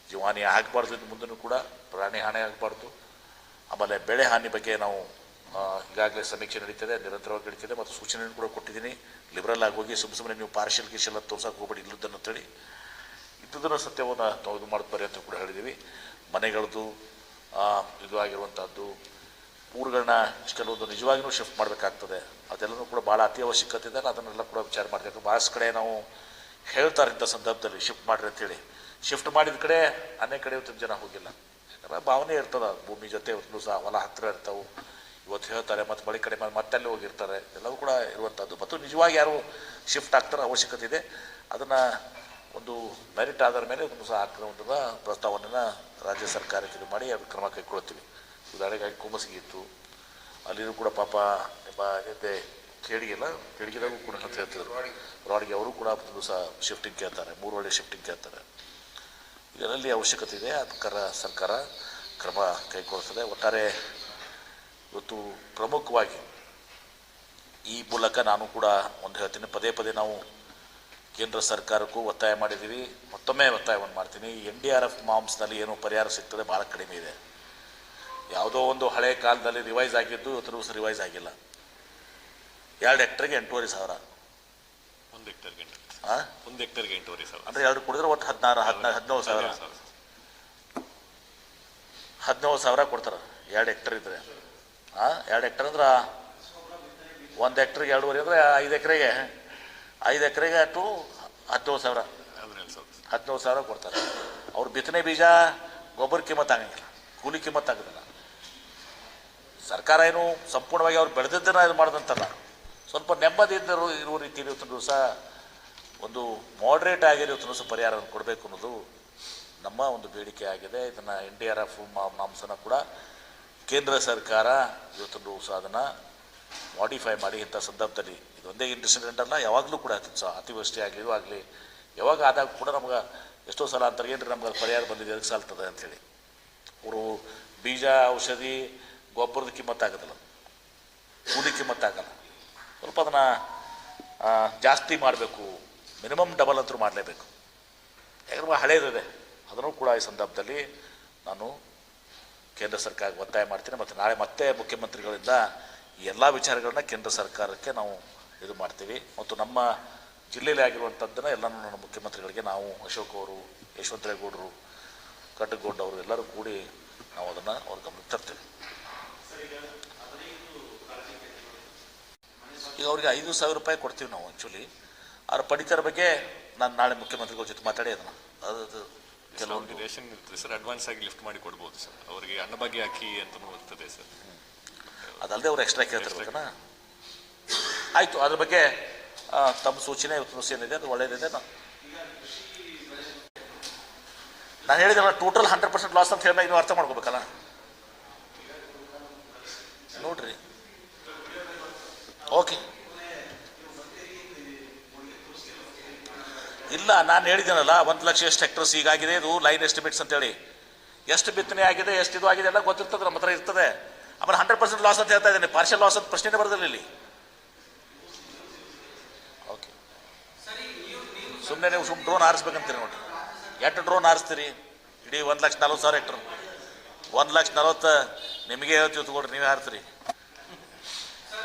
ಜೀವಹಾನಿ ಆಗಬಾರ್ದು ಇನ್ನು ಮುಂದೂ ಕೂಡ, ಪ್ರಾಣಿ ಹಾನಿ ಆಗಬಾರ್ದು. ಆಮೇಲೆ ಬೆಳೆ ಹಾನಿ ಬಗ್ಗೆ ನಾವು ಈಗಾಗಲೇ ಸಮೀಕ್ಷೆ ನಡೀತದೆ, ನಿರಂತರವಾಗಿ ನಡೀತಿದೆ ಮತ್ತು ಸೂಚನೆಯನ್ನು ಕೂಡ ಕೊಟ್ಟಿದ್ದೀನಿ. ಲಿಬರಲ್ ಆಗಿ ಹೋಗಿ ಸುಮ್ಮ ಸುಮ್ಮನೆ ನೀವು ಪಾರ್ಶಿಯಲ್ ಗೀಶ್ ಎಲ್ಲ ತೋರ್ಸಕ್ಕೆ ಹೋಗ್ಬೇಡಿ ಇಲ್ಲದನ್ನು ಅಂತೇಳಿ. ಇದ್ದುದನ್ನು ಸತ್ಯವನ್ನು ನಾವು ಇದು ಮಾಡ್ತಾರೆ ಅಂತ ಕೂಡ ಹೇಳಿದ್ದೀವಿ. ಮನೆಗಳದ್ದು ಇದು ಆಗಿರುವಂಥದ್ದು ಊರುಗಳನ್ನ ಕೆಲವೊಂದು ನಿಜವಾಗಿಯೂ ಶಿಫ್ಟ್ ಮಾಡಬೇಕಾಗ್ತದೆ. ಅದೆಲ್ಲನೂ ಕೂಡ ಭಾಳ ಅತಿ ಅವಶ್ಯಕತೆ ಇದೆ ಅದನ್ನೆಲ್ಲ ಕೂಡ ವಿಚಾರ ಮಾಡಬೇಕು ಭಾಳಷ್ಟು ಕಡೆ ನಾವು ಹೇಳ್ತಾರೆ ಇಂಥ ಸಂದರ್ಭದಲ್ಲಿ ಶಿಫ್ಟ್ ಮಾಡಿರಿ ಅಂತೇಳಿ. ಶಿಫ್ಟ್ ಮಾಡಿದ ಕಡೆ ಅನೇಕ ಕಡೆ ಇವತ್ತಿನ ಜನ ಹೋಗಿಲ್ಲ. ಯಾಕಂದ್ರೆ ಭಾವನೆ ಇರ್ತದೆ, ಭೂಮಿ ಜೊತೆ ಇವತ್ತು ಸಹ ಹೊಲ ಹತ್ತಿರ ಇರ್ತವೆ. ಇವತ್ತು ಹೇಳ್ತಾರೆ, ಮತ್ತು ಬಳಿ ಕಡೆ ಮಾಡಿ ಮತ್ತೆ ಅಲ್ಲೇ ಹೋಗಿರ್ತಾರೆ. ಎಲ್ಲವೂ ಕೂಡ ಇರುವಂಥದ್ದು ಮತ್ತು ನಿಜವಾಗಿ ಯಾರು ಶಿಫ್ಟ್ ಆಗ್ತಾರೆ ಅವಶ್ಯಕತೆ ಇದೆ. ಅದನ್ನು ಒಂದು ಮೆರಿಟ್ ಆಧಾರ ಮೇಲೆ ಒಂದು ಸಹ ಹಾಕೋದ್ರ ಪ್ರಸ್ತಾವನೆಯನ್ನು ರಾಜ್ಯ ಸರ್ಕಾರಕ್ಕೆ ಇದು ಮಾಡಿ ಅದು ಕ್ರಮ ಕೈಗೊಳ್ತೀವಿ ಉದಾಹರಣೆಗಾಗಿ ಕುಮಸಿಗಿತ್ತು ಅಲ್ಲಿನೂ ಕೂಡ ಪಾಪ ನಿಮ್ಮ ಜೊತೆ ಕೇಳಿಗೆಲ್ಲ, ಕೇಳಿಗೆದಾಗೂ ಕೂಡ ಅಂತ ಹೇಳ್ತಿದ್ರು. ರಾಡಿಗೆ ಅವರು ಕೂಡ ಒಂದು ಸಹ ಶಿಫ್ಟಿಂಗ್ ಕೇಳ್ತಾರೆ, ಮೂರು ಒಳ್ಳೆ ಶಿಫ್ಟಿಂಗ್ ಕೇಳ್ತಾರೆ. ಇದರಲ್ಲಿ ಅವಶ್ಯಕತೆ ಇದೆ ಅದಕ್ಕಾರ ಸರ್ಕಾರ ಕ್ರಮ ಕೈಗೊಳ್ಳುತ್ತದೆ. ಒಟ್ಟಾರೆ ಇವತ್ತು ಪ್ರಮುಖವಾಗಿ ಈ ಮೂಲಕ ನಾನು ಕೂಡ ಒಂದು ಹೇಳ್ತೀನಿ, ಪದೇ ಪದೇ ನಾವು ಕೇಂದ್ರ ಸರ್ಕಾರಕ್ಕೂ ಒತ್ತಾಯ ಮಾಡಿದ್ದೀವಿ. ಮತ್ತೊಮ್ಮೆ ಒತ್ತಾಯವನ್ನು ಮಾಡ್ತೀನಿ. ಎನ್ ಡಿ ಆರ್ ಎಫ್ ಮಾಮ್ಸ್ನಲ್ಲಿ ಏನು ಪರಿಹಾರ ಸಿಗ್ತದೆ ಭಾಳ ಕಡಿಮೆ ಇದೆ. ಯಾವುದೋ ಒಂದು ಹಳೆ ಕಾಲದಲ್ಲಿ ರಿವೈಸ್ ಆಗಿದ್ದು ಇವತ್ತು ಸಹ ರಿವೈಸ್ ಆಗಿಲ್ಲ. ಎರಡು ಹೆಕ್ಟರ್ಗೆ ಎಂಟೂವರೆ ಸಾವಿರ. ಒಂದು ಹೆಕ್ಟರ್ಗೆ ಒಂದು ಹೆಕ್ಟರ್ಗೆ ಎಂಟೂವರೆ ಸಾವಿರ. ಅಂದರೆ ಎರಡು ಕುಡಿದ್ರೆ ಒಟ್ಟು ಹದಿನಾರು ಹದಿನಾರು ಹದಿನೇಳು ಸಾವಿರ. ಹದಿನೇಳು ಸಾವಿರ ಕೊಡ್ತಾರೆ. ಎರಡು ಹೆಕ್ಟರ್ ಇದ್ರೆ. ಹಾಂ ಎರಡು ಹೆಕ್ಟರ್ ಅಂದ್ರೆ ಒಂದು ಹೆಕ್ಟ್ರಿಗೆ ಎರಡೂವರೆ ಅಂದರೆ ಐದು ಎಕರೆಗೆ. ಐದು ಎಕರೆಗೆ ಟು ಹದಿನೇಳು ಸಾವಿರ. ಹದಿನೇಳು ಸಾವಿರ. ಹದಿನೇಳು ಸಾವಿರ ಕೊಡ್ತಾರೆ. ಅವ್ರು ಬಿತ್ತನೆ ಬೀಜ ಗೊಬ್ಬರ ಕಿಮ್ಮತ್ತು ಆಗಂಗಿಲ್ಲ. ಕೂಲಿ ಕಿಮ್ಮತ್ತು ಆಗೋದಿಲ್ಲ. ಸರ್ಕಾರ ಏನು ಸಂಪೂರ್ಣವಾಗಿ ಅವ್ರು ಬೆಳೆದದ್ದನ್ನು ಇದು ಮಾಡಿದಂತಲ್ಲ. ಸ್ವಲ್ಪ ನೆಮ್ಮದಿಯಿಂದ ಇರುವ ರೀತಿಯಲ್ಲಿ ಇವತ್ತು ದಿವಸ ಒಂದು ಮಾಡ್ರೇಟ್ ಆಗಿರೋ ಇವತ್ತು ದಿವಸ ಪರಿಹಾರವನ್ನು ಕೊಡಬೇಕು ಅನ್ನೋದು ನಮ್ಮ ಒಂದು ಬೇಡಿಕೆ ಆಗಿದೆ. ಇದನ್ನು ಎನ್ ಡಿ ಆರ್ ಎಫ್ ಮಾಂಸನ ಕೂಡ ಕೇಂದ್ರ ಸರ್ಕಾರ ಇವತ್ತೊಂದು ದಿವಸ ಅದನ್ನು ಮಾಡಿಫೈ ಮಾಡಿ ಇಂಥ ಸಂದರ್ಭದಲ್ಲಿ. ಇದೊಂದೇ ಅಲ್ಲ, ಯಾವಾಗಲೂ ಕೂಡ ಸಹ ಅತಿವೃಷ್ಟಿ ಆಗಲಿ ಆಗಲಿ, ಯಾವಾಗ ಆದಾಗ ಕೂಡ ನಮ್ಗೆ ಎಷ್ಟೋ ಸಲ ಅಂತಾರೆ, ಏನ್ರಿ ನಮ್ಗೆ ಪರಿಹಾರ ಬಂದಿದೆ ಅದಕ್ಕೆ ಸಾಲ್ತದೆ ಅಂಥೇಳಿ ಅವರು ಬೀಜ, ಔಷಧಿ ಗೊಬ್ಬರದ ಕಿಮ್ಮತ್ತು ಆಗೋದಿಲ್ಲ. ಕೂಲಿ ಕಿಮ್ಮತ್ತು ಆಗಲ್ಲ. ಸ್ವಲ್ಪ ಅದನ್ನು ಜಾಸ್ತಿ ಮಾಡಬೇಕು. ಮಿನಿಮಮ್ ಡಬಲ್ ಅಂತೂ ಮಾಡಲೇಬೇಕು. ಯಾಕಂದ್ರೆ ಹಳೇದಿದೆ. ಅದನ್ನು ಕೂಡ ಈ ಸಂದರ್ಭದಲ್ಲಿ ನಾನು ಕೇಂದ್ರ ಸರ್ಕಾರಕ್ಕೆ ಒತ್ತಾಯ ಮಾಡ್ತೀನಿ ಮತ್ತು ನಾಳೆ ಮತ್ತೆ ಮುಖ್ಯಮಂತ್ರಿಗಳಿಂದ ಈ ಎಲ್ಲ ವಿಚಾರಗಳನ್ನ ಕೇಂದ್ರ ಸರ್ಕಾರಕ್ಕೆ ನಾವು ಇದು ಮಾಡ್ತೀವಿ. ಮತ್ತು ನಮ್ಮ ಜಿಲ್ಲೆಯಲ್ಲಿ ಆಗಿರುವಂಥದ್ದನ್ನು ಎಲ್ಲನೂ ನನ್ನ ಮುಖ್ಯಮಂತ್ರಿಗಳಿಗೆ ನಾವು, ಅಶೋಕ್ ಅವರು, ಯಶವಂತರೇಗೌಡರು ಅವರು ಎಲ್ಲರೂ ಕೂಡಿ ನಾವು ಅದನ್ನು ಅವ್ರ ಗಮನಕ್ಕೆ ತರ್ತೇವೆ. ಈಗ ಅವ್ರಿಗೆ ಐದು ಸಾವಿರ ರೂಪಾಯಿ ಕೊಡ್ತೀವಿ ನಾವು ಆ್ಯಕ್ಚುಲಿ ಅವ್ರ ಪಡಿತರ ಬಗ್ಗೆ ನಾನು ನಾಳೆ ಮುಖ್ಯಮಂತ್ರಿಗಳ ಜೊತೆ ಮಾತಾಡಿ ಅದನ್ನು. ಅದು ಕೆಲವೊಂದು ರೇಷನ್ ಇರ್ತದೆ ಸರ್ ಅಡ್ವಾನ್ಸ್ ಆಗಿ ಲಿಫ್ಟ್ ಮಾಡಿ ಕೊಡ್ಬೋದು ಸರ್. ಅವರಿಗೆ ಅನ್ನಭಾಗ್ಯ ಅಕ್ಕಿ ಅಂತ ಹೋಗ್ತದೆ ಸರ್. ಅದಲ್ಲದೆ ಅವ್ರು ಎಕ್ಸ್ಟ್ರಾ ಕೇಳ್ತಿರ್ಬೇಕನ ಆಯಿತು ಅದ್ರ ಬಗ್ಗೆ ತಮ್ಮ ಸೂಚನೆ ಇವತ್ತು ಏನಿದೆ ಅದು ಒಳ್ಳೇದಿದೆ. ನಾನು ನಾನು ಹೇಳಿದಲ್ಲ ಟೋಟಲ್ ಹಂಡ್ರೆಡ್ ಪರ್ಸೆಂಟ್ ಲಾಸ್ ಅಂತ ಹೇಳಿದಾಗ ನೀವು ಅರ್ಥ ಮಾಡ್ಕೋಬೇಕಲ್ಲ? ನೋಡ್ರಿ. ಓಕೆ. ಇಲ್ಲ, ನಾನು ಹೇಳಿದ್ದೀನಲ್ಲ, ಒಂದು ಲಕ್ಷ ಎಷ್ಟು ಹೆಕ್ಟರ್ಸ್ ಈಗಾಗಿದೆ, ಇದು ಲೈನ್ ಎಸ್ಟಿಮೇಟ್ಸ್ ಅಂತೇಳಿ. ಎಷ್ಟು ಬಿತ್ತನೆ ಆಗಿದೆ, ಎಷ್ಟು ಇದು ಆಗಿದೆ ಎಲ್ಲ ಗೊತ್ತಿರ್ತದೆ, ನಮ್ಮ ಹತ್ರ ಇರ್ತದೆ. ಆಮೇಲೆ ಹಂಡ್ರೆಡ್ ಪರ್ಸೆಂಟ್ ಲಾಸ್ ಅಂತ ಹೇಳ್ತಾ ಇದ್ದೀನಿ ಪಾರ್ಷಲ್ ಲಾಸ್ ಅಂತ ಪ್ರಶ್ನೆನೇ ಬರೋದಿಲ್ಲ ಇಲ್ಲಿ. ಓಕೆ. ಸುಮ್ಮನೆ ನೀವು ಸುಮ್ಮನೆ ಡ್ರೋನ್ ಹಾರಿಸ್ಬೇಕಂತೀರಿ ನೋಡಿ ಎಷ್ಟು ಡ್ರೋನ್ ಹಾರಿಸ್ತೀರಿ ಇಡೀ ಒಂದು ಲಕ್ಷ ನಲ್ವತ್ತು ಸಾವಿರ ಹೆಕ್ಟರ್ ಒಂದು ಲಕ್ಷ ನಲ್ವತ್ತು, ನಿಮಗೆ ಹೇಳ್ತೀವಿ ತಗೊಳ್ರಿ, ನೀವೇ ಹಾರ್ತೀರಿ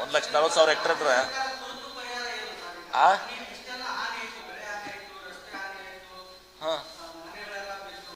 ಒಂದು ಲಕ್ಷ ನಲ್ವತ್ತು ಸಾವಿರ ಹೆಕ್ಟರ್ ಹತ್ರ ಆ? ಹಾಂ?